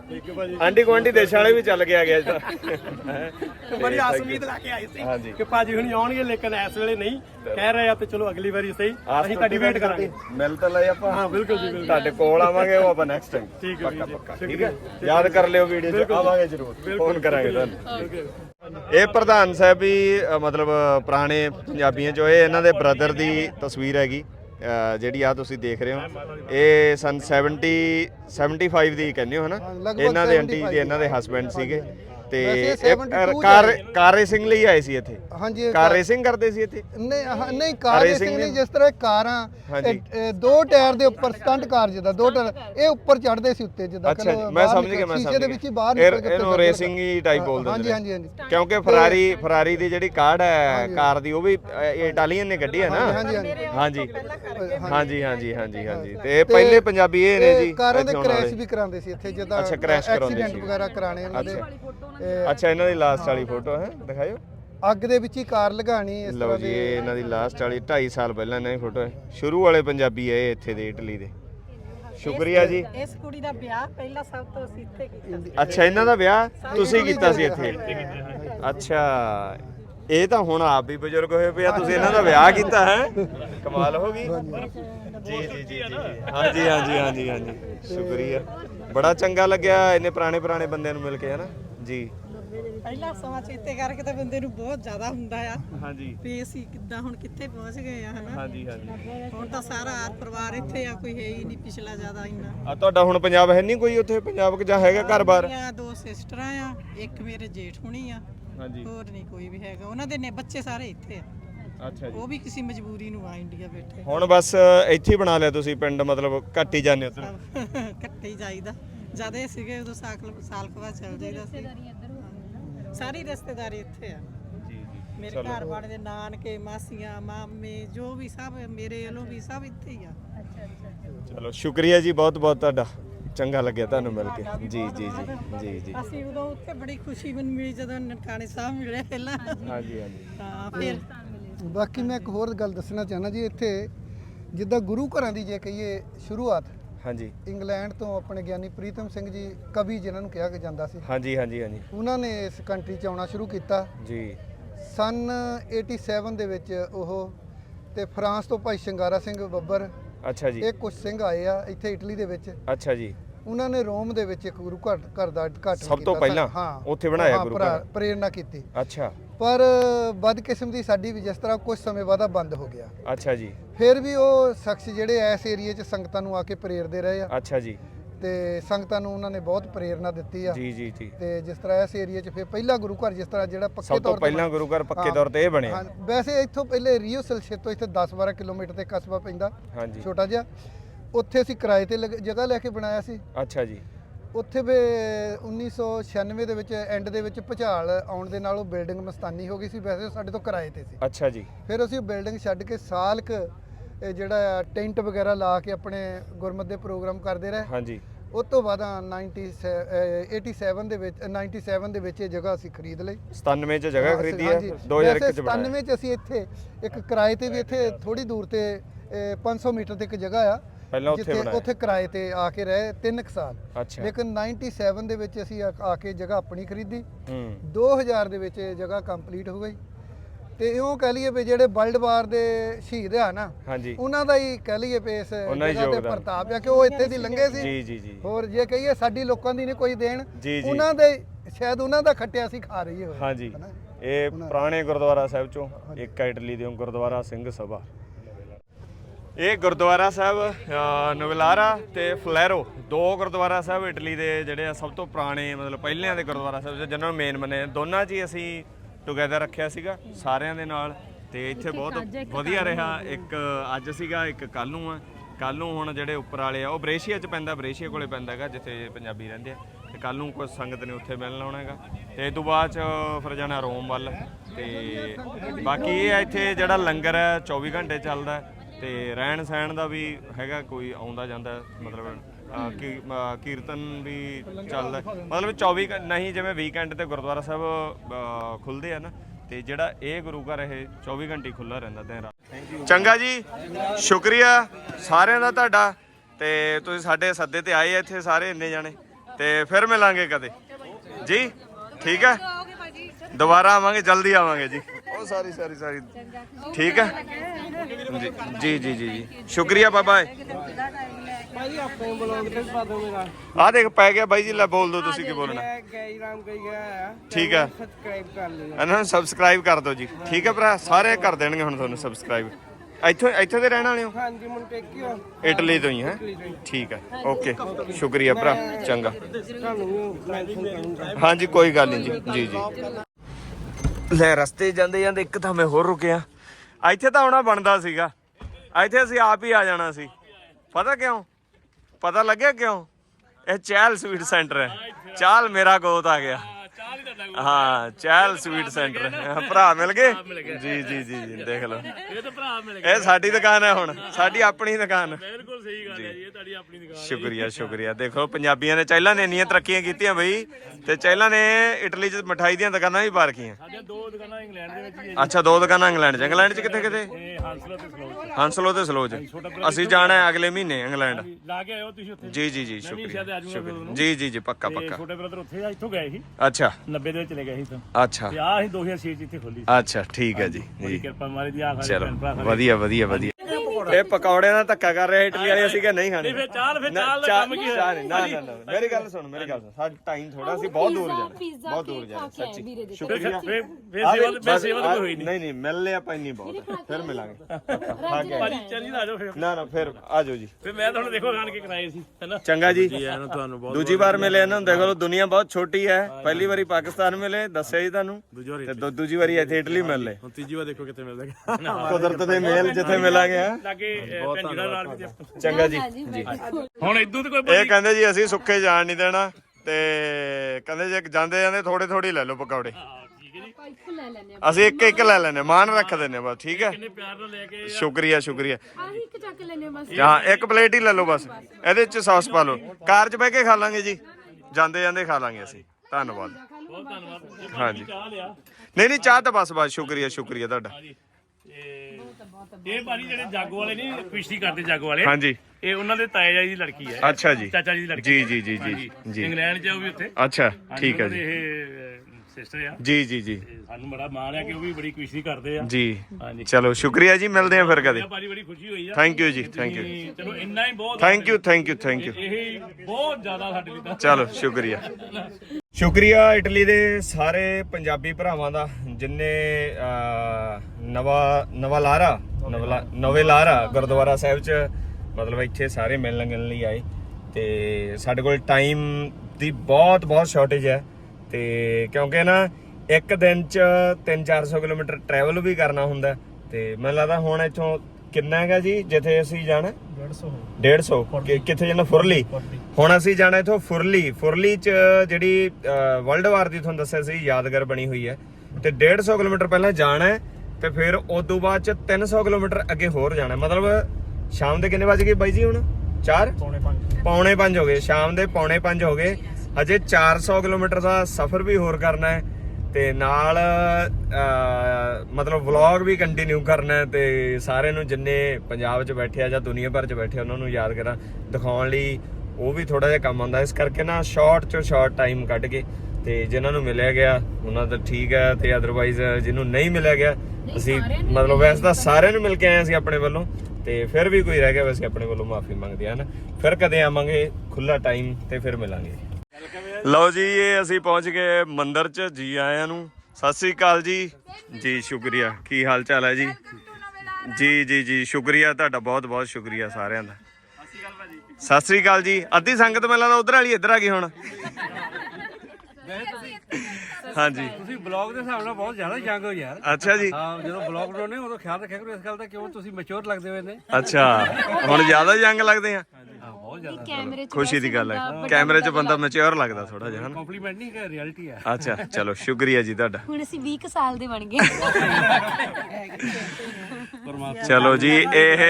Speaker 1: ਆਂਟੀ ਗੁਆਂਢੀ ਦੇਸ਼ਾਂ ਵਾਲੇ ਵੀ ਚੱਲ ਕੇ ਆ ਗਏ ਅੱਜ ਤਾਂ।
Speaker 3: ਬੜੀ ਆਸ ਉਮੀਦ ਲਾ ਕੇ ਆਏ ਸੀ ਕਿ ਭਾਜੀ ਹੁਣੀ ਆਉਣਗੇ ਲੇਕਿਨ ਇਸ ਵੇਲੇ ਨਹੀਂ। ਕਹਿ ਰਹੇ ਆ ਤੇ ਚਲੋ ਅਗਲੀ ਵਾਰੀ ਸਹੀ। ਅਸੀਂ ਤੁਹਾਡੀ ਵੇਟ ਕਰਾਂਗੇ।
Speaker 1: ਮਿਲ ਤਾਂ ਲਈ ਆਪਾਂ।
Speaker 3: ਹਾਂ ਬਿਲਕੁਲ ਜੀ ਬਿਲਕੁਲ।
Speaker 1: ਤੁਹਾਡੇ ਕੋਲ ਆਵਾਂਗੇ ਉਹ ਆਪਾਂ ਨੈਕਸਟ ਟਾਈਮ
Speaker 3: ਠੀਕ ਹੈ
Speaker 1: ਪੱਕਾ
Speaker 3: ਜੀ,
Speaker 1: ਪੱਕਾ। ਠੀਕ ਹੈ? ਯਾਦ ਕਰ ਲਿਓ ਵੀਡੀਓ 'ਚ। ਆਵਾਂਗੇ ਜ਼ਰੂਰ। ਫੋਨ ਕਰਾਂਗੇ ਤੁਹਾਨੂੰ। ਇਹ ਪ੍ਰਧਾਨ ਸਾਹਿਬ ਵੀ ਮਤਲਬ ਪੁਰਾਣੇ ਪੰਜਾਬੀਆਂ ਚੋਂ ਇਹ ਇਹਨਾਂ ਦੇ ਬ੍ਰਦਰ ਦੀ ਤਸਵੀਰ ਹੈਗੀ ਜਿਹੜੀ ਆ ਤੁਸੀਂ ਦੇਖ ਰਹੇ ਹੋ। ਇਹ ਸਨ 70 75 ਦੀ ਕਹਿੰਦੇ ਹੋ ਹਨਾ? ਇਹਨਾਂ ਦੇ ਆਂਟੀ
Speaker 6: 75
Speaker 1: ਤੇ ਇਹਨਾਂ ਦੇ ਹਸਬੰਡ ਸੀਗੇ। ਤੇ
Speaker 6: ਵੈਸੇ
Speaker 1: ਇਹ
Speaker 6: 72
Speaker 1: ਕਾਰ ਕਾਰ ਰੇਸਿੰਗ ਲਈ ਆਏ ਸੀ ਇੱਥੇ।
Speaker 6: ਹਾਂਜੀ
Speaker 1: ਕਾਰ ਰੇਸਿੰਗ ਕਰਦੇ ਸੀ ਇੱਥੇ?
Speaker 6: ਨਹੀਂ ਹਾਂ, ਨਹੀਂ ਕਾਰ
Speaker 1: Racing
Speaker 6: ਰੇਸਿੰਗ ਨਹੀਂ
Speaker 1: ਨਹੀਂ?
Speaker 6: ਜਿਸ ਤਰ੍ਹਾਂ ਇਹ ਕਾਰਾਂ
Speaker 1: ਹਾਂਜੀ।
Speaker 6: ਇਹ- ਇਹ ਦੋ ਟਾਇਰ ਦੇ ਉੱਪਰ ਸਟੰਟ ਕਾਰ ਜਿੱਦਾਂ ਦੋ ਟਾਇਰ ਇਹ ਉੱਪਰ ਚੜਦੇ ਸੀ ਉੱਤੇ ਜਿੱਦਾਂ
Speaker 1: ਅੱਛਾ
Speaker 6: ਕਹਿੰਦੇ
Speaker 1: ਜੀ
Speaker 6: ਉਹ
Speaker 1: ਮੈਂ
Speaker 6: ਬਾਹਰ
Speaker 1: ਸਮਝ ਗਿਆ ਮੈਂ
Speaker 6: ਸ਼ੀਸ਼ੇ
Speaker 1: ਸਮਝ
Speaker 6: ਦੇ
Speaker 1: ਗਿਆ।
Speaker 6: ਵਿੱਚ ਹੀ ਬਾਹਰ ਨਿਕਲ ਕੇ
Speaker 1: ਇਹਨੂੰ ਰੇਸਿੰਗ ਹੀ ਟਾਈਪ ਬੋਲਦੇ
Speaker 6: ਹਾਂਜੀ
Speaker 1: ਨੇ।
Speaker 6: ਹਾਂਜੀ ਹਾਂਜੀ।
Speaker 1: ਕਿਉਂਕਿ ਫਰਾਰੀ ਫਰਾਰੀ ਦੀ ਜਿਹੜੀ ਕਾਰਡ ਹੈ ਕਾਰ ਦੀ ਉਹ ਵੀ ਅ, ਇਹ ਇਟਾਲੀਅਨ ਨੇ ਕੱਢੀ ਹੈ ਨਾ?
Speaker 6: ਹਾਂਜੀ, ਹਾਂਜੀ।
Speaker 1: ਹਾਂਜੀ। ਹਾਂਜੀ। ਹਾਂਜੀ ਹਾਂਜੀ ਹਾਂਜੀ ਤੇ ਇਹ ਪਹਿਲੇ ਪੰਜਾਬੀ ਇਹ ਨੇ ਜੀ
Speaker 6: ਕਾਰਾਂ ਦੇ
Speaker 1: ਇੱਥੇ ਆਉਣ
Speaker 6: ਕ੍ਰੈਸ਼। ਵੀ ਕਰਾਉਂਦੇ ਸੀ ਇੱਥੇ ਜਿੱਦਾਂ
Speaker 1: ਅੱਛਾ, crash ਕਰਾਉਂਦੇ
Speaker 6: ਐਕਸੀਡੈਂਟ
Speaker 1: ਸੀ।
Speaker 6: ਵਗੈਰਾ ਕਰਾਣੇ ਉਹਨਾਂ ਦੇ
Speaker 1: ਅੱਛਾ ਇਹਨਾਂ ਦੀ ਲਾਸਟ ਵਾਲੀ ਫੋਟੋ ਹੈ ਦਿਖਾਇਓ।
Speaker 6: ਅੱਗ ਦੇ ਵਿੱਚ ਹੀ ਕਾਰ ਲਗਾਣੀ ਇਸ
Speaker 1: ਲਓ
Speaker 6: ਤਰ੍ਹਾਂ
Speaker 1: ਜੀ
Speaker 6: ਦੇ।
Speaker 1: ਇਹ ਇਹਨਾਂ ਦੀ ਲਾਸਟ ਵਾਲੀ 2.5 ਸਾਲ ਪਹਿਲਾਂ ਇਹਨਾਂ ਦੀ ਫੋਟੋ ਹੈ। ਸ਼ੁਰੂ ਵਾਲੇ ਪੰਜਾਬੀ ਹੈ ਇਹ ਇੱਥੇ ਦੇ ਇਟਲੀ ਦੇ। ਸ਼ੁਕਰੀਆ ਜੀ।
Speaker 5: ਇਸ ਕੁੜੀ ਦਾ ਵਿਆਹ ਪਹਿਲਾਂ ਸਭ ਤੋਂ ਅਸੀਂ ਇੱਥੇ ਕੀਤਾ ਸੀ।
Speaker 1: ਅੱਛਾ ਇਹਨਾਂ ਦਾ ਵਿਆਹ ਤੁਸੀਂ ਕੀਤਾ ਸੀ ਇੱਥੇ? ਅੱਛਾ ਇਹ ਤਾਂ ਹੁਣ ਆਪ ਵੀ ਬਜ਼ੁਰਗ ਹੋਏ ਪਿਆ ਤੁਸੀਂ ਇਹਨਾਂ ਦਾ ਵਿਆਹ ਕੀਤਾ ਹੈ। ਕਮਾਲ ਹੋ ਗਈ। ਜੀ ਜੀ ਜੀ ਜੀ ਜੀ। ਹਾਂਜੀ ਹਾਂਜੀ ਹਾਂਜੀ ਹਾਂਜੀ। ਸ਼ੁਕਰੀਆ। ਬੜਾ ਚੰਗਾ ਲੱਗਿਆ ਇੰਨੇ ਪੁਰਾਣੇ ਪੁਰਾਣੇ ਬੰਦਿਆਂ ਨੂੰ ਮਿਲ ਕੇ ਹੈ ਨਾ ਜੀ।
Speaker 5: ਪਹਿਲਾ ਸਮਾਂ ਚੇਤੇ ਕਰਕੇ ਤਾਂ ਬੰਦੇ ਨੂੰ ਬਹੁਤ ਜ਼ਿਆਦਾ ਹੁੰਦਾ ਆ।
Speaker 1: ਹਾਂਜੀ।
Speaker 5: ਵੀ ਅਸੀਂ ਕਿੱਦਾਂ ਹੁਣ ਕਿੱਥੇ ਪਹੁੰਚ ਗਏ ਆ ਹਨਾ?
Speaker 1: ਹਾਂਜੀ ਹਾਂਜੀ।
Speaker 5: ਹੁਣ ਤਾਂ ਸਾਰਾ ਆਰ ਪਰਿਵਾਰ ਇੱਥੇ ਆ ਕੋਈ ਹੈ ਹੀ ਨਹੀਂ ਪਿਛਲਾ ਜ਼ਿਆਦਾ ਇੰਨਾ।
Speaker 1: ਆ ਤੁਹਾਡਾ ਹੁਣ ਪੰਜਾਬ ਹੈ ਨਹੀਂ ਕੋਈ ਉੱਥੇ? ਪੰਜਾਬ ਕਿ ਜਾਂ ਹੈਗਾ ਘਰ-ਬਾਰ?
Speaker 5: ਮੇਰੀਆਂ ਦੋ ਸਿਸਟਰਾਂ ਆ ਇੱਕ ਮੇਰੇ ਜੇਠ ਹੁਣੀ ਆ।
Speaker 1: ਹਾਂਜੀ।
Speaker 5: ਹੋਰ ਨਹੀਂ ਕੋਈ ਵੀ ਹੈਗਾ। ਉਹਨਾਂ ਦੇ ਨੇ ਬੱਚੇ ਸਾਰੇ ਇੱਥੇ ਆ।
Speaker 1: ਅੱਛਾ ਜੀ।
Speaker 5: ਉਹ ਵੀ ਕਿਸੇ ਮਜਬੂਰੀ ਨੂੰ ਆ ਇੰਡੀਆ ਬੈਠੇ।
Speaker 1: ਹੁਣ ਬਸ ਇੱਥੇ ਹੀ ਬਣਾ ਲਿਆ ਤੁਸੀਂ ਪਿੰਡ ਮਤਲਬ ਘੱਟ ਹੀ ਜਾਂਦੇ ਉੱਧਰ।
Speaker 5: ਇਕੱਠੇ ਹੀ ਜਾਈਦਾ। ਜਦੇ ਸੀਗੇ ਉਦੋਂ ਸਾਲ ਸਾਲ ਕੁ ਬਾਅਦ ਚੱਲ ਜਾਈਦਾ ਸੀ। ਸਾਰੀ ਰਿਸ਼ਤੇਦਾਰੀ ਇੱਥੇ ਆ।
Speaker 1: ਜੀ ਜੀ।
Speaker 5: ਮੇਰੇ ਘਰ ਵਾਲੇ ਦੇ ਨਾਨਕੇ ਮਾਸੀਆਂ ਮਾਮੇ ਜੋ ਵੀ ਸਭ ਮੇਰੇ ਵੱਲੋਂ ਵੀ ਸਭ ਇੱਥੇ ਹੀ ਆ।
Speaker 1: ਚਲੋ ਸ਼ੁਕਰੀਆ ਜੀ ਬਹੁਤ ਬਹੁਤ ਤੁਹਾਡਾ। ਚੰਗਾ ਲੱਗਿਆ ਤੁਹਾਨੂੰ ਮਿਲ ਕੇ। ਜੀ ਜੀ ਜੀ ਜੀ ਜੀ।
Speaker 5: ਅਸੀਂ ਉਦੋਂ ਉੱਥੇ ਬੜੀ ਖੁਸ਼ੀ ਮੈਨੂੰ ਮਿਲੀ ਜਦੋਂ ਨਨਕਾਣੇ ਸਾਹਿਬ ਮਿਲੇ ਪਹਿਲਾਂ।
Speaker 1: ਹਾਂਜੀ। ਹਾਂਜੀ
Speaker 5: ਤਾਂ ਫਿਰ
Speaker 6: ਬਾਕੀ ਮੈਂ ਇੱਕ ਹੋਰ ਗੱਲ ਦੱਸਣਾ ਚਾਹਨਾ ਜੀ ਇੱਥੇ ਜਿੱਦਾਂ ਗੁਰੂ ਘਰਾਂ ਦੀ ਜੇ ਕਹੀਏ ਸ਼ੁਰੂਆਤ
Speaker 1: ਹਾਂਜੀ।
Speaker 6: ਇੰਗਲੈਂਡ ਤੋਂ ਆਪਣੇ ਗਿਆਨੀ ਪ੍ਰੀਤਮ ਸਿੰਘ ਜੀ ਕਵੀ ਜਿਨ੍ਹਾਂ ਨੂੰ ਕਿਹਾ ਜਾਂਦਾ ਸੀ।
Speaker 1: ਹਾਂਜੀ ਹਾਂਜੀ ਹਾਂਜੀ।
Speaker 6: ਉਹਨਾਂ ਨੇ ਇਸ ਕੰਟਰੀ 'ਚ ਆਉਣਾ ਸ਼ੁਰੂ ਕੀਤਾ।
Speaker 1: ਜੀ।
Speaker 6: ਸਨ 87 ਦੇ ਵਿੱਚ ਉਹ ਤੇ ਫਰਾਂਸ ਤੋਂ ਭਾਈ ਸ਼ਿੰਗਾਰਾ ਸਿੰਘ ਬੱਬਰ।
Speaker 1: ਅੱਛਾ ਜੀ।
Speaker 6: ਇਹ ਕੁਝ ਸਿੰਘ ਆਏ ਆ ਇੱਥੇ ਇਟਲੀ ਦੇ ਵਿੱਚ।
Speaker 1: ਅੱਛਾ ਜੀ।
Speaker 6: ਉਹਨਾਂ ਨੇ ਰੋਮ ਦੇ ਵਿੱਚ ਇੱਕ ਗੁਰੂ ਘਰ ਘਰ ਦਾ ਘਾਟ
Speaker 1: ਸਭ ਤੋਂ ਪਹਿਲਾਂ? ਉੱਥੇ ਬਣਾਇਆ ਗੁਰੂ ਘਰ?
Speaker 6: ਪ੍ਰੇਰਣਾ ਕੀਤੀ।
Speaker 1: ਅੱਛਾ।
Speaker 6: ਪਰ ਬਦਕਿਸਮਤੀ ਸਾਡੀ ਵੀ ਜਿਸ ਤਰ੍ਹਾਂ ਕੁਝ ਸਮੇਂ ਬਾਅਦ ਬੰਦ ਹੋ ਗਿਆ।
Speaker 1: ਅੱਛਾ ਜੀ।
Speaker 6: ਫਿਰ ਵੀ ਉਹ ਸ਼ਖਸ ਜਿਹੜੇ ਐਸ ਏਰੀਏ 'ਚ ਸੰਗਤਾਂ ਨੂੰ ਆ ਕੇ ਪ੍ਰੇਰਦੇ ਰਹੇ ਆ।
Speaker 1: ਅੱਛਾ ਜੀ।
Speaker 6: ਤੇ ਸੰਗਤਾਂ ਨੂੰ ਉਹਨਾਂ ਨੇ ਬਹੁਤ ਪ੍ਰੇਰਣਾ ਦਿੱਤੀ ਆ।
Speaker 1: ਜੀ ਜੀ ਜੀ।
Speaker 6: ਤੇ ਜਿਸ ਤਰ੍ਹਾਂ ਇਸ ਏਰੀਏ 'ਚ ਫਿਰ ਪਹਿਲਾ ਗੁਰੂ ਘਰ ਜਿਸ ਤਰ੍ਹਾਂ ਜਿਹੜਾ ਪੱਕੇ
Speaker 1: ਸਭ ਤੋਂ
Speaker 6: ਤੌਰ ਤੇ
Speaker 1: ਪਹਿਲਾਂ ਗੁਰੂ ਘਰ ਪੱਕੇ। ਤੌਰ ਤੇ ਇਹ ਬਣਿਆ।
Speaker 6: ਵੈਸੇ ਇੱਥੋਂ ਪਹਿਲੇ ਰੀਓ ਸਲਸ਼ੇ ਤੋਂ ਇੱਥੇ 10-12 ਕਿਲੋਮੀਟਰ ਤੇ ਕਸਬਾ ਪੈਂਦਾ। ਛੋਟਾ ਜਿਹਾ। ਉੱਥੇ ਅਸੀਂ ਕਿਰਾਏ ਤੇ ਲਗ- ਜਗ੍ਹਾ ਲੈ ਕੇ ਬਣਾਇਆ ਸੀ।
Speaker 1: ਅੱਛਾ ਜੀ।
Speaker 6: ਉੱਥੇ ਵੀ 1996 ਦੇ ਵਿੱਚ ਐਂਡ ਦੇ ਵਿੱਚ ਭੁਚਾਲ ਆਉਣ ਦੇ ਨਾਲ ਉਹ ਬਿਲਡਿੰਗ ਮਸਤਾਨੀ ਹੋ ਗਈ ਸੀ ਵੈਸੇ ਉਹ ਸਾਡੇ ਤੋਂ ਕਿਰਾਏ ਤੇ ਸੀ।
Speaker 1: ਅੱਛਾ ਜੀ।
Speaker 6: ਫਿਰ ਅਸੀਂ ਉਹ ਬਿਲਡਿੰਗ ਛੱਡ ਕੇ ਸਾਲ ਕ ਜਿਹੜਾ ਟੈਂਟ ਵਗੈਰਾ ਲਾ ਕੇ ਆਪਣੇ ਗੁਰਮਤ ਦੇ ਪ੍ਰੋਗਰਾਮ ਕਰਦੇ ਰਹੇ।
Speaker 1: ਹਾਂਜੀ।
Speaker 6: ਉਸ ਤੋਂ ਬਾਅਦ 90 87 ਦੇ ਵਿੱਚ 97 ਦੇ ਵਿੱਚ ਇਹ ਜਗ੍ਹਾ ਅਸੀਂ ਖਰੀਦ ਲਈ।
Speaker 1: 97 ਚ ਜਗ੍ਹਾ
Speaker 6: ਹਾਂ,
Speaker 1: ਖਰੀਦੀ ਹੈ
Speaker 6: ਹਾਂਜੀ।
Speaker 1: 2001
Speaker 6: ਵੈਸੇ
Speaker 1: ਚ ਬਣਾਇਆ।
Speaker 6: 97 ਚ ਅਸੀਂ ਇੱਥੇ ਇੱਕ ਕਿਰਾਏ ਤੇ ਵੀ ਇੱਥੇ ਥੋੜੀ ਦੂਰ ਤੇ ਅਹ, 500 ਮੀਟਰ ਤੇ ਇੱਕ ਜਗ੍ਹਾ ਆ।
Speaker 1: ਪਹਿਲਾਂ ਉੱਥੇ
Speaker 6: ਜਿੱਥੇ
Speaker 1: ਬਣਾਇਆ।
Speaker 6: ਉੱਥੇ ਕਿਰਾਏ ਤੇ ਆ ਕੇ ਰਹੇ 3 ਸਾਲ।
Speaker 1: ਅੱਛਾ।
Speaker 6: ਲੇਕਿਨ 97 ਦੇ ਵਿੱਚ ਅਸੀਂ ਆ ਆ ਕੇ ਜਗ੍ਹਾ ਆਪਣੀ ਖਰੀਦੀ।
Speaker 1: ਹੂੰ।
Speaker 6: 2000 ਦੇ ਵਿੱਚ ਇਹ ਜਗ੍ਹਾ ਕੰਪਲੀਟ ਹੋ ਗਈ। ਤੇ ਇਉਂ ਕਹਿ ਲਈਏ ਵੀ ਜਿਹੜੇ ਵਰਲਡ ਵਾਰ ਦੇ ਸ਼ਹੀਦ ਆ ਨਾ
Speaker 1: ਹਾਂਜੀ।
Speaker 6: ਉਹਨਾਂ ਦਾ ਹੀ ਕਹਿ ਲਈਏ ਇਸ
Speaker 1: ਉਹਨਾਂ ਹੀ
Speaker 6: ਤੇ
Speaker 1: ਯੋਗਦਾਨ।
Speaker 6: ਪ੍ਰਤਾਪ ਆ ਕਿ ਉਹ ਇੱਥੇ ਦੀ ਲੰਘੇ ਸੀ।
Speaker 1: ਜੀ ਜੀ ਜੀ।
Speaker 6: ਹੋਰ ਜੇ ਕਹੀਏ ਸਾਡੀ ਲੋਕਾਂ ਦੀ ਨਹੀਂ ਕੋਈ ਦੇਣ
Speaker 1: ਜੀ, ਜੀ।
Speaker 6: ਉਹਨਾਂ ਦੇ ਸ਼ਾਇਦ ਉਹਨਾਂ ਦਾ ਖੱਟਿਆ ਸੀ ਖਾ ਰਹੀ ਹੋਵੇ।
Speaker 1: ਹਾਂਜੀ।
Speaker 6: ਹਨਾ?
Speaker 1: ਇਹ ਪੁਰਾਣੇ ਗੁਰਦੁਆਰਾ ਸਾਹਿਬ ਚੋਂ ਇੱਕ ਇਟਲੀ ਦੇ ਗੁਰਦੁਆਰਾ ਸਿੰਘ ਸਭਾ। ਇਹ ਗੁਰਦੁਆਰਾ ਸਾਹਿਬ ਨਵਲਾਰਾ ਤੇ ਫਲੈਰੋ ਦੋ ਗੁਰਦੁਆਰਾ ਸਾਹਿਬ ਇਟਲੀ ਦੇ ਜਿਹੜੇ ਆ ਸਭ ਤੋਂ ਪੁਰਾਣੇ ਮਤਲਬ ਪਹਿਲਿਆਂ ਦੇ ਗੁਰਦੁਆਰਾ ਸਾਹਿਬ ਜਿਨ੍ਹਾਂ ਨੂੰ ਮੇਨ ਮੰਨੇ ਦੋਨਾਂ 'ਚ ਹੀ ਅਸੀਂ ਟੁਗੇਦਰ ਰੱਖਿਆ ਸੀਗਾ ਸਾਰਿਆਂ ਦੇ ਨਾਲ। ਤੇ ਇੱਥੇ ਬਹੁਤ ਵਧੀਆ ਰਿਹਾ ਇੱਕ ਅੱਜ ਸੀਗਾ ਇੱਕ ਕੱਲ ਨੂੰ ਆ। ਕੱਲ ਨੂੰ ਹੁਣ ਜਿਹੜੇ ਉੱਪਰ ਵਾਲੇ ਆ ਉਹ ਬ੍ਰੇਸ਼ੀਆ 'ਚ ਪੈਂਦਾ ਬ੍ਰੇਸ਼ੀਆ ਕੋਲੇ ਪੈਂਦਾ ਹੈਗਾ ਜਿੱਥੇ ਪੰਜਾਬੀ ਰਹਿੰਦੇ ਆ। ਤੇ ਕੱਲ ਨੂੰ ਕੁਝ ਸੰਗਤ ਨੇ ਉੱਥੇ ਮਿਲਣ ਆਉਣਾ ਹੈਗਾ। ਤੇ ਇਸ ਤੋਂ ਬਾਅਦ 'ਚ ਫਿਰ ਜਾਣਾ ਰੋਮ ਵੱਲ। ਤੇ ਬਾਕੀ ਇਹ ਆ ਇੱਥੇ ਜਿਹੜਾ ਲੰਗਰ ਹੈ 24 ਘੰਟੇ ਚੱਲਦਾ ਹੈ। ਤੇ ਰਹਿਣ ਸਹਿਣ ਦਾ ਵੀ ਹੈਗਾ ਕੋਈ ਆਉਂਦਾ ਜਾਂਦਾ ਮਤਲਬ ਅਹ, ਕੀ ਅਹ, ਕੀਰਤਨ ਵੀ ਚੱਲਦਾ। ਮਤਲਬ 24 ਘੰ- ਨਹੀਂ ਜਿਵੇਂ ਵੀਕਐਂਡ ਤੇ ਗੁਰਦੁਆਰਾ ਸਾਹਿਬ ਅਹ, ਖੁੱਲਦੇ ਆ ਨਾ ਤੇ ਜਿਹੜਾ ਇਹ ਗੁਰੂ ਘਰ ਇਹ 24 ਘੰਟੇ ਖੁੱਲਾ ਰਹਿੰਦਾ ਦਿਨ ਰਾਤ। ਚੰਗਾ ਜੀ ਸ਼ੁਕਰੀਆ ਸਾਰਿਆਂ ਦਾ ਤੁਹਾਡਾ ਤੇ ਤੁਸੀਂ ਸਾਡੇ ਸੱਦੇ ਤੇ ਆਏ ਆ ਇੱਥੇ ਸਾਰੇ ਇੰਨੇ ਜਾਣੇ ਤੇ ਫਿਰ ਮਿਲਾਂਗੇ ਕਦੇ। ਜੀ ਠੀਕ ਹੈ? ਦੁਬਾਰਾ ਆਵਾਂਗੇ ਜਲਦੀ ਆਵਾਂਗੇ ਜੀ। ਉਹ ਸਾਰੀ ਸਾਰੀ ਸਾਰੀ। ਠੀਕ ਹੈ? ਜੀ ਜੀ ਜੀ ਜੀ ਸ਼ੁਕਰੀਆ ਬਾਬਾ
Speaker 7: ਭਾਈ ਆਪਣੇ ਬਲੌਗ ਤੇ ਪਾ ਦੋ ਮੇਰਾ
Speaker 1: ਆ ਦੇਖ ਪੈ ਗਿਆ ਬਾਈ ਜੀ ਲੈ ਬੋਲ ਦੋ ਤੁਸੀਂ ਕੀ ਬੋਲਣਾ।
Speaker 7: ਮੈਂ ਗਈ ਰਾਮ ਗਈ ਗਿਆ
Speaker 1: ਠੀਕ ਹੈ।
Speaker 7: ਸਬਸਕ੍ਰਾਈਬ ਕਰ ਲਿਓ
Speaker 1: ਇਹਨਾਂ ਨੂੰ ਸਬਸਕ੍ਰਾਈਬ ਕਰ ਦਿਓ ਜੀ। ਠੀਕ ਹੈ ਭਰਾ ਸਾਰੇ ਕਰ ਦੇਣਗੇ ਹੁਣ ਤੁਹਾਨੂੰ ਸਬਸਕ੍ਰਾਈਬ ਇੱਥੋਂ ਇੱਥੇ ਦੇ ਰਹਿਣ ਵਾਲੇ ਹੋ?
Speaker 7: ਹਾਂਜੀ ਮੁੰਡੇ ਟੇਕਿਓ
Speaker 1: ਇਟਲੀ ਤੋਂ ਹੀ ਹੈ? ਠੀਕ ਹੈ ਓਕੇ। ਸ਼ੁਕਰੀਆ ਭਰਾ ਚੰਗਾ। ਹਾਂਜੀ ਕੋਈ ਗੱਲ ਨਹੀਂ ਜੀ। ਜੀ ਜੀ। ਲੈ, ਰਸਤੇ ਜਾਂਦੇ ਜਾਂਦੇ ਇੱਕ ਤਾਂ ਮੈਂ ਹੋਰ ਰੁਕਿਆ। ਇੱਥੇ ਤਾਂ ਆਉਣਾ ਬਣਦਾ ਸੀਗਾ। ਇੱਥੇ ਅਸੀਂ ਆਪ ਹੀ ਆ ਜਾਣਾ ਸੀ। ਪਤਾ ਕਿਉਂ? ਪਤਾ ਲੱਗਿਆ ਕਿਉਂ? ਇਹ ਚਹਿਲ ਸਵੀਟ ਸੈਂਟਰ ਹੈ। ਚਾਲ ਮੇਰਾ ਗੋਤ ਆ ਗਿਆ। ਹਾਂ ਚਹਿਲ ਸਵੀਟ ਸੈਂਟਰ ਭਰਾ ਮਿਲ ਗਏ? ਜੀ ਜੀ ਜੀ ਜੀ ਦੇਖ ਲਓ। ਇਹ ਤਾਂ ਭਰਾ ਮਿਲ ਗਏ। ਇਹ ਸਾਡੀ ਦੁਕਾਨ ਹੈ ਹੁਣ। ਸਾਡੀ ਆਪਣੀ ਦੁਕਾਨ। ਬਿਲਕੁਲ ਸਹੀ ਗੱਲ ਹੈ ਜੀ। ਇਹ ਤੁਹਾਡੀ ਆਪਣੀ ਦੁਕਾਨ ਸ਼ੁਕਰੀਆ ਸ਼ੁਕਰੀਆ। ਦੇਖੋ ਪੰਜਾਬੀਆਂ ਨੇ ਚਹਿਲਾਂ ਨੇ ਇੰਨੀਆਂ ਤਰੱਕੀਆਂ ਕੀਤੀਆਂ ਬਈ ਤੇ ਚਹਿਲਾਂ ਨੇ ਇਟਲੀ 'ਚ ਮਠਾਈ ਦੀਆਂ ਦੁਕਾਨਾਂ ਵੀ ਪਾ ਰੱਖੀਆਂ
Speaker 8: ਦੋ ਦੁਕਾਨਾਂ ਇੰਗਲੈਂਡ ਦੇ ਵਿੱਚ ਹੀ
Speaker 1: ਅੱਛਾ ਦੋ ਦੁਕਾਨਾਂ ਇੰਗਲੈਂਡ 'ਚ। ਇੰਗਲੈਂਡ 'ਚ ਕਿੱਥੇ ਕਿੱਥੇ?
Speaker 8: ਹਾਂਸਲੋ ਤੇ ਸਲੋ
Speaker 1: ਹੰਸਲੋ ਤੇ ਸਲੋਜ। ਅਸੀਂ ਜਾਣਾ ਹੈ ਅਗਲੇ ਮਹੀਨੇ ਇੰਗਲੈਂਡ।
Speaker 8: ਲਾ ਕੇ ਆਇਓ ਤੁਸੀਂ ਉੱਥੇ।
Speaker 1: ਜੀ ਜੀ ਜੀ ਸ਼ੁਕਰੀਆ। ਜੀ ਜੀ ਜੀ ਪੱਕਾ ਪੱਕਾ।
Speaker 8: ਛੋਟੇ ਬ੍ਰਦਰ ਉੱਥੇ ਆ ਇੱਥੋਂ ਗਏ ਸੀ।
Speaker 1: ਅੱਛਾ।
Speaker 8: 90 ਦੇ ਵਿੱਚ ਚਲੇ ਗਏ ਸੀ ਇੱਥੋਂ।
Speaker 1: ਅੱਛਾ।
Speaker 8: ਤੇ ਆ ਅਸੀਂ 2006 ਚ ਇੱਥੇ ਖੋਲੀ
Speaker 1: ਅੱਛਾ ਠੀਕ ਹੈ ਜੀ
Speaker 8: ਬੜੀ
Speaker 1: ਜੀ।
Speaker 8: ਕਿਰਪਾ ਮਾਰੀ ਦੀ ਆ
Speaker 1: ਚਲੋ ਵਧੀਆ ਵਧੀਆ ਵਧੀਆ। ਇਹ ਪਕੌੜਿਆਂ ਦਾ ਧੱਕਾ ਕਰ ਰਿਹਾ ਇਟਲੀ ਵਾਲੇ ਅਸੀਂ ਕਿ ਨਹੀਂ ਖਾਣੇ।
Speaker 8: ਫਿਰ ਚਾਲ ਫਿਰ
Speaker 1: ਨਾ,
Speaker 8: ਚਾਲ ਦਾ ਕੰਮ ਕੀ
Speaker 1: ਨਹੀਂ, ਨਾ ਨਾ ਨਾ ਮੇਰੀ ਗੱਲ ਸੁਣ ਮੇਰੀ ਗੱਲ ਸੁਣ। ਸਾਡਾ ਟਾਈਮ ਥੋੜਾ ਸੀ ਬਹੁਤ ਦੂਰ ਜਾਣਾ ਬਹੁਤ ਦੂਰ ਜਾਣਾ ਸੱਚੀ। ਸ਼ੁਕਰੀਆ।
Speaker 8: ਫਿਰ ਫਿਰ ਸੇਵਾ ਮੈਂ ਸੇਵਾ ਤਾਂ ਕੋਈ ਹੋਈ ਨਹੀਂ।
Speaker 1: ਨਹੀਂ ਨਹੀਂ ਮਿਲਨੇ ਆਪਾਂ ਇੰਨੀ ਬਹੁਤ। ਹੈ। ਫਿਰ ਮਿਲਾਂਗੇ। ਖਾ ਕੇ
Speaker 8: ਭਾਜੀ ਚੱਲ ਜੀ ਆ ਜਾਓ ਫਿਰ।
Speaker 1: ਨਾ ਨਾ ਫਿਰ ਆ ਜਾਓ ਜੀ।
Speaker 8: ਫਿਰ ਮੈਂ ਤੁਹਾਨੂੰ ਦੇਖੋ ਖਾਣ ਕੇ ਕਰਾਏ ਸੀ ਹੈਨਾ
Speaker 1: ਚੰਗਾ ਜੀ।
Speaker 8: ਤੁਹਾਨੂੰ ਬਹੁਤ
Speaker 1: ਦੂਜੀ ਵਾਰ ਮਿਲੇ ਇਹਨਾਂ ਨੂੰ ਦੇਖ ਦੁਨੀਆ ਬਹੁਤ ਛੋਟੀ ਹੈ। ਪਹਿਲੀ ਵਾਰੀ ਪਾਕਿਸਤਾਨ ਮਿਲੇ ਦੱਸਿਆ ਜੀ ਤੁਹਾਨੂੰ। ਤੇ ਦੂ- ਦੂਜੀ ਵਾਰੀ ਇੱਥੇ ਇਟਲੀ ਮਿਲ
Speaker 8: ਹੁਣ ਤੀਜੀ ਵਾਰ ਦੇਖੋ ਕਿੱਥੇ ਮਿਲਦਾ।
Speaker 1: ਕੁਦਰਤ ਦੇ ਮੇਲ ਜਿੱਥੇ ਮਿਲਾਂਗੇ ਹੈਂ।
Speaker 8: ਲਾਗੇ ਭੰਜੜਾ ਨਾਲ ਵੀ ਤੇ ਆਪਾਂ-
Speaker 1: ਚੰਗਾ ਜੀ।
Speaker 8: ਹੁਣ ਇਦੋਂ ਤੇ ਕੋਈ
Speaker 1: ਇਹ ਕਹਿੰਦੇ ਜੀ ਅਸੀਂ ਸੁੱਕੇ ਜਾਣ ਨਹੀਂ ਦੇਣਾ ਤੇ ਕਹਿੰਦੇ ਜੇ ਜਾਂਦੇ ਜਾਂਦੇ ਥੋੜੇ ਥੋੜੀ ਲੈ ਲਓ ਪਕੌੜੇ।
Speaker 4: ਇੱਕ ਲੈ ਲੈਣੇ
Speaker 1: ਅਸੀਂ ਇੱਕ ਇੱਕ ਲੈ ਲੈਨੇ ਮਾਨ ਰੱਖ ਦਿੰਨੇ ਬਸ ਠੀਕ ਹੈ?
Speaker 8: ਕਿੰਨੇ ਪਿਆਰ ਨਾਲ ਲੈ ਕੇ
Speaker 1: ਸ਼ੁਕਰੀਆ ਸ਼ੁਕਰੀਆ।
Speaker 4: ਆਹੀ ਇੱਕ ਚੱਕ ਲੈਣੇ ਬਸ।
Speaker 1: ਹਾਂ ਇੱਕ ਪਲੇਟ ਹੀ ਲੈ ਲਓ ਬਸ ਇਹਦੇ ਚ ਸੌਸ ਪਾ ਲਓ। ਕਾਰ 'ਚ ਬਹਿ ਕੇ ਖਾ ਲਾਂਗੇ ਜੀ ਜਾਂਦੇ ਜਾਂਦੇ ਖਾ ਲਾਂਗੇ ਅਸੀਂ। ਧੰਨਵਾਦ।
Speaker 8: ਬਹੁਤ ਧੰਨਵਾਦ।
Speaker 1: ਹਾਂਜੀ।
Speaker 8: ਚਾਹ ਲਿਆ।
Speaker 1: ਨਹੀਂ ਨਹੀਂ ਚਾਹ ਤਾਂ ਬਸ ਬਸ ਸ਼ੁਕਰੀਆ ਸ਼ੁਕਰੀਆ ਤੁਹਾਡਾ।
Speaker 8: ਇਹ ਭਾਜੀ ਜਿਹੜੇ ਜਾਗੋ ਵਾਲੇ ਨਹੀਂ ਕੁਸ਼ਤੀ ਕਰਦੇ ਜਾਗੋ ਵਾਲੇ
Speaker 1: ਹਾਂਜੀ।
Speaker 8: ਇਹ ਉਹਨਾਂ ਦੇ ਤਾਇਆ ਜੀ ਦੀ ਲੜਕੀ ਹੈ।
Speaker 1: ਅੱਛਾ ਜੀ।
Speaker 8: ਚਾਚਾ ਜੀ ਦੀ ਲੜਕੀ
Speaker 1: ਜੀ ਜੀ ਜੀ ਜੀ ਜੀ।
Speaker 8: ਇੰਗਲੈਂਡ ਚ ਆ ਉਹ ਵੀ ਉੱਥੇ।
Speaker 1: ਅੱਛਾ ਠੀਕ ਹੈ ਜੀ।
Speaker 8: ਇਹ ਸਿਸਟਰ ਆ।
Speaker 1: ਜੀ ਜੀ ਜੀ।
Speaker 8: ਤੇ ਸਾਨੂੰ ਬੜਾ ਮਾਣ ਆ ਕਿ ਉਹ ਵੀ ਬੜੀ ਕੁਸ਼ਤੀ ਕਰਦੇ ਆ।
Speaker 1: ਜੀ।
Speaker 8: ਹਾਂਜੀ।
Speaker 1: ਚਲੋ ਸ਼ੁਕਰੀਆ ਜੀ ਮਿਲਦੇ ਆ ਫਿਰ ਕਦੇ।
Speaker 8: ਭਾਜੀ ਬੜੀ ਖੁਸ਼ੀ ਹੋਈ ਆ।
Speaker 1: ਥੈਂਕ ਯੂ ਜੀ ਥੈਂਕ ਯੂ
Speaker 8: ਚਲੋ ਇੰਨਾ ਹੀ ਬਹੁਤ
Speaker 1: thank you thank you thank you
Speaker 8: ਇਹ ਬਹੁਤ ਜ਼ਿਆਦਾ ਸਾਡੇ ਲਈ ਤਾਂ।
Speaker 1: ਚਲੋ ਸ਼ੁਕਰੀਆ। ਸ਼ੁਕਰੀਆ ਇਟਲੀ ਦੇ ਸਾਰੇ ਪੰਜਾਬੀ ਭਰਾਵਾਂ ਦਾ ਜਿਨਨੇ ਅਹ, ਨਵਾਂ ਨਵਾਂ ਲਾਰਾ ਨਵੇਂ ਲਾਰਾ ਗੁਰਦੁਆਰਾ ਸਾਹਿਬ ਚ ਮਤਲਬ ਇੱਥੇ ਸਾਰੇ ਮਿਲਣ ਗਿਲਣ ਲਈ ਆਏ। ਤੇ ਸਾਡੇ ਕੋਲ ਟਾਈਮ ਦੀ ਬਹੁਤ ਬਹੁਤ ਸ਼ਾਰਟੇਜ ਹੈ। ਤੇ ਕਿਉਂਕਿ ਨਾ ਇੱਕ ਦਿਨ ਚ 3-400 ਕਿਲੋਮੀਟਰ ਟਰੈਵਲ ਵੀ ਕਰਨਾ ਹੁੰਦਾ। ਤੇ ਮੈਨੂੰ ਲੱਗਦਾ ਹੁਣ ਇੱਥੋਂ ਕਿੰਨਾ ਹੈਗਾ ਜੀ ਜਿੱਥੇ ਅਸੀਂ ਜਾਣਾ? 150 ਕਿ- ਕਿੱਥੇ ਜਾਣਾ? ਫੁਰਲੀ। ਹੁਣ ਅਸੀਂ ਜਾਣਾ ਇਥੋਂ ਫੁਰਲੀ। ਫੁਰਲੀ ਚ ਜਿਹੜੀ ਵਰਲਡ ਵਾਰ ਦੀ ਤੁਹਾਨੂੰ ਦੱਸਿਆ ਸੀ ਯਾਦਗਾਰ ਬਣੀ ਹੋਈ ਹੈ। ਤੇ 150 ਕਿਲੋਮੀਟਰ ਪਹਿਲਾਂ ਜਾਣਾ ਹੈ ਤੇ ਫਿਰ ਉਸ ਤੋਂ ਬਾਅਦ ਚ 300 ਕਿਲੋਮੀਟਰ ਅੱਗੇ ਹੋਰ ਜਾਣਾ ਹੈ। ਮਤਲਬ ਸ਼ਾਮ ਦੇ ਕਿੰਨੇ ਵਜ ਗਏ ਬਾਈ ਜੀ ਹੁਣ? 4 ਪੌਣੇ 5 ਪੌਣੇ 5 ਹੋ ਗਏ। ਸ਼ਾਮ ਦੇ ਪੌਣੇ 5 ਹੋ ਗਏ। ਅਜੇ 400 ਕਿਲੋਮੀਟਰ ਦਾ ਸਫ਼ਰ ਵੀ ਹੋਰ ਕਰਨਾ ਹੈ। ਤੇ ਨਾਲ ਮਤਲਬ ਵਲੌਗ ਵੀ ਕੰਟੀਨਿਊ ਕਰਨਾ ਹੈ ਤੇ ਸਾਰਿਆਂ ਨੂੰ ਜਿੰਨੇ ਪੰਜਾਬ 'ਚ ਬੈਠੇ ਆ ਜਾਂ ਦੁਨੀਆ ਭਰ 'ਚ ਬੈਠੇ ਉਹਨਾਂ ਨੂੰ ਯਾਦ ਕਰਾਂ। ਦਿਖਾਉਣ ਲਈ ਉਹ ਵੀ ਥੋੜਾ ਜਿਹਾ ਕੰਮ ਆਉਂਦਾ ਇਸ ਕਰਕੇ ਨਾ ਸ਼ਾਰਟ ਚੋਂ ਸ਼ਾਰਟ ਟਾਈਮ ਕੱਢ ਕੇ ਤੇ ਜਿਨ੍ਹਾਂ ਨੂੰ ਮਿਲਿਆ ਗਿਆ ਉਹਨਾਂ ਦਾ ਠੀਕ ਹੈ ਤੇ ਅਦਰਵਾਈਜ਼ ਜਿਹਨੂੰ ਨਹੀਂ ਮਿਲਿਆ ਗਿਆ ਅਸੀਂ ਮਤਲਬ ਵੈਸੇ ਤਾਂ ਸਾਰਿਆਂ ਨੂੰ ਮਿਲ ਕੇ ਆਏ ਅਸੀਂ ਆਪਣੇ ਵੱਲੋਂ ਤੇ ਫਿਰ ਵੀ ਕੋਈ ਰਹਿ ਗਿਆ ਵੈਸੇ ਆਪਣੇ ਵੱਲੋਂ ਮਾਫੀ ਮੰਗਦੇ ਹਨ। ਫਿਰ ਕਦੇ ਆਵਾਂਗੇ ਖੁੱਲਾ ਟਾਈਮ ਤੇ ਫਿਰ ਮਿਲਾਂਗੇ। ਲਓ ਜੀ, ਇਹ ਅਸੀਂ ਪਹੁੰਚ ਗਏ ਮੰਦਿਰ 'ਚ, ਜੀ ਆਇਆਂ ਨੂੰ। ਸਤਿ ਸ੍ਰੀ ਅਕਾਲ ਜੀ। ਜੀ, ਸ਼ੁਕਰੀਆ। ਕੀ ਹਾਲ ਚਾਲ ਹੈ ਜੀ? ਜੀ ਜੀ ਜੀ, ਸ਼ੁਕਰੀਆ ਤੁਹਾਡਾ ਬਹੁਤ ਬਹੁਤ ਸ਼ੁਕਰੀਆ ਸਾਰਿਆਂ ਦਾ। ਸਤਿ ਸ੍ਰੀ ਅਕਾਲ ਜੀ। ਅੱਧੀ ਸੰਗਤ ਮੈਨੂੰ ਲੱਗਦਾ ਉਧਰ ਵਾਲੀ ਇੱਧਰ ਆ ਗਈ ਹੁਣ। ਹਾਂਜੀ।
Speaker 7: ਤੁਸੀਂ ਬਲੌਗ ਦੇ ਹਿਸਾਬ ਨਾਲ ਬਹੁਤ ਜ਼ਿਆਦਾ ਯੰਗ ਹੋ ਯਾਰ।
Speaker 1: ਅੱਛਾ ਜੀ।
Speaker 7: ਹਾਂ ਜਦੋਂ ਬਲੌਗ ਬਣਾਉਨੇ ਉਦੋਂ ਖਿਆਲ ਰੱਖਿਆ ਕਰੋ ਇਸ ਗੱਲ ਦਾ ਕਿਉਂ ਤੁਸੀਂ ਮੈਚੁਰ ਲੱਗਦੇ ਹੋਏ ਨੇ
Speaker 1: ਅੱਛਾ ਹੁਣ ਜ਼ਿਆਦਾ ਯੰਗ ਲੱਗਦੇ ਆ?
Speaker 7: ਹਾਂ ਬਹੁਤ ਜ਼ਿਆਦਾ।
Speaker 4: ਕੈਮਰੇ 'ਚ
Speaker 1: ਖੁਸ਼ੀ ਦੀ ਗੱਲ ਹੈ। ਕੈਮਰੇ 'ਚ ਬੰਦਾ ਮੈਚੁਰ ਲੱਗਦਾ ਥੋੜਾ ਜਿਹਾ ਹਨਾ?
Speaker 7: ਕੰਪਲੀਮੈਂਟ ਨਹੀਂ ਕਿ ਰਿਐਲਿਟੀ ਹੈ।
Speaker 1: ਅੱਛਾ ਚਲੋ ਸ਼ੁਕਰੀਆ ਜੀ ਤੁਹਾਡਾ।
Speaker 4: ਹੁਣ ਅਸੀਂ 20 ਸਾਲ ਦੇ ਬਣ ਗਏ।
Speaker 1: ਚਲੋ ਜੀ ਇਹ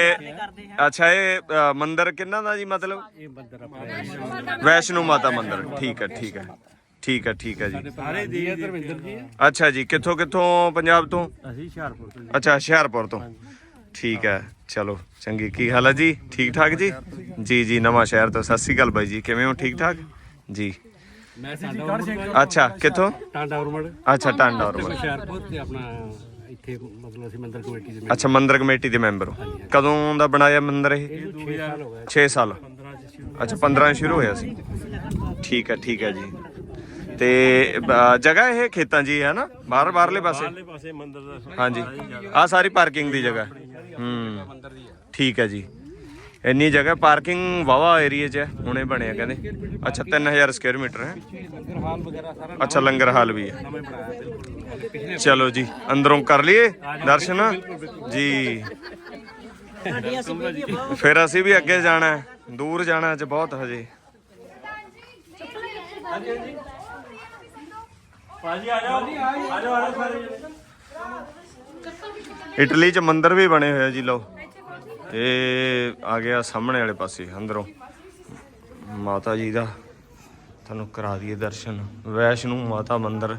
Speaker 1: ਅੱਛਾ ਇਹ ਮੰਦਿਰ ਕਿੰਨਾ ਦਾ ਜੀ ਮਤਲਬ?
Speaker 7: ਇਹ ਬੰਦਰ ਆਪਣਾ
Speaker 1: ਵੈਸ਼ਨੂ ਮਾਤਾ ਮੰਦਿਰ ਠੀਕ ਹੈ ਠੀਕ ਹੈ। ਠੀਕ ਹੈ ਠੀਕ ਹੈ ਜੀ।
Speaker 7: ਸਾਰੇ ਜੀ ਧਰਮਿੰਦਰ ਜੀ। ਹੈ
Speaker 1: ਅੱਛਾ ਜੀ ਕਿੱਥੋਂ ਕਿੱਥੋਂ ਪੰਜਾਬ ਤੋਂ?
Speaker 7: ਅਸੀਂ ਹੁਸ਼ਿਆਰਪੁਰ ਤੋਂ।
Speaker 1: ਅੱਛਾ ਹੁਸ਼ਿਆਰਪੁਰ ਤੋਂ। ਠੀਕ ਹੈ ਚਲੋ ਚੰਗੀ। ਕੀ ਹਾਲ ਹੈ ਜੀ? ਠੀਕ ਠਾਕ ਜੀ? ਜੀ ਜੀ ਨਵਾਂ ਸ਼ਹਿਰ ਤੋਂ। ਸਤਿ ਸ੍ਰੀ ਅਕਾਲ ਬਾਈ ਜੀ। ਕਿਵੇਂ ਹੋ? ਠੀਕ ਠਾਕ? ਜੀ। ਅੱਛਾ ਕਿੱਥੋਂ?
Speaker 7: ਟਾਂਡਾ ਉਰਮੜ।
Speaker 1: ਅੱਛਾ ਟਾਂਡਾ ਔਰ
Speaker 7: ਹੁਸ਼ਿਆਰਪੁਰ ਤੇ ਆਪਣਾ ਇੱਥੇ ਮਤਲਬ ਅਸੀਂ ਮੰਦਰ ਕਮੇਟੀ ਦੇ
Speaker 1: ਅੱਛਾ ਮੰਦਿਰ ਕਮੇਟੀ ਦੇ ਮੈਂਬਰ ਹੋ। ਕਦੋਂ ਦਾ ਬਣਾਇਆ ਮੰਦਿਰ ਇਹ?
Speaker 7: 6 ਸਾਲ ਹੋ ਗਏ।
Speaker 1: 6 ਸਾਲ।
Speaker 7: 15 ਚ ਸ਼ੁਰੂ
Speaker 1: ਅੱਛਾ 15 ਸ਼ੁਰੂ ਹੋਇਆ ਸੀ। ਠੀਕ ਹੈ ਠੀਕ ਹੈ ਜੀ। ਤੇ ਅ, ਜਗ੍ਹਾ ਇਹ ਖੇਤਾਂ ਜੀ ਹੈ ਨਾ? ਬਾਹਰ ਬਾਹਰਲੇ ਪਾਸੇ?
Speaker 8: ਆਲੇ ਪਾਸੇ ਮੰਦਿਰ ਦਾ
Speaker 1: ਹਾਂਜੀ। ਆ ਸਾਰੀ ਪਾਰਕਿੰਗ ਦੀ ਜਗ੍ਹਾ। ਹੂੰ। ਠੀਕ ਹੈ ਜੀ। ਇੰਨੀ ਜਗ੍ਹਾ ਪਾਰਕਿੰਗ ਵਾਵਾ ਏਰੀਆ 'ਚ ਹੈ ਹੁਣੇ ਬਣਿਆ ਕਹਿੰਦੇ। ਅੱਛਾ 3000 ਸਕੁਅਰ ਮੀਟਰ ਹੈ। ਅੱਛਾ ਲੰਗਰ ਹਾਲ ਵੀ ਹੈ। ਚਲੋ ਜੀ ਅੰਦਰੋਂ ਕਰ ਲਈਏ ਦਰਸ਼ਨ? ਜੀ। ਫਿਰ ਅਸੀਂ ਵੀ ਅੱਗੇ ਜਾਣਾ ਹੈ। ਦੂਰ ਜਾਣਾ ਅੱਜ ਬਹੁਤ ਹਜੇ।
Speaker 8: ਭਾਜੀ ਆ ਜਾਓ। ਆ ਜਾਓ। ਆ ਜਾਓ ਸਾਰੇ
Speaker 1: ਇਟਲੀ 'ਚ ਮੰਦਿਰ ਵੀ ਬਣੇ ਹੋਏ ਆ ਜੀ ਲਓ। ਇਹ ਆ ਗਿਆ ਸਾਹਮਣੇ ਵਾਲੇ ਪਾਸੇ ਅੰਦਰੋਂ। ਮਾਤਾ ਜੀ ਦਾ ਤੁਹਾਨੂੰ ਕਰਾ ਦਈਏ ਦਰਸ਼ਨ। ਵੈਸ਼ਨੂ ਮਾਤਾ ਮੰਦਿਰ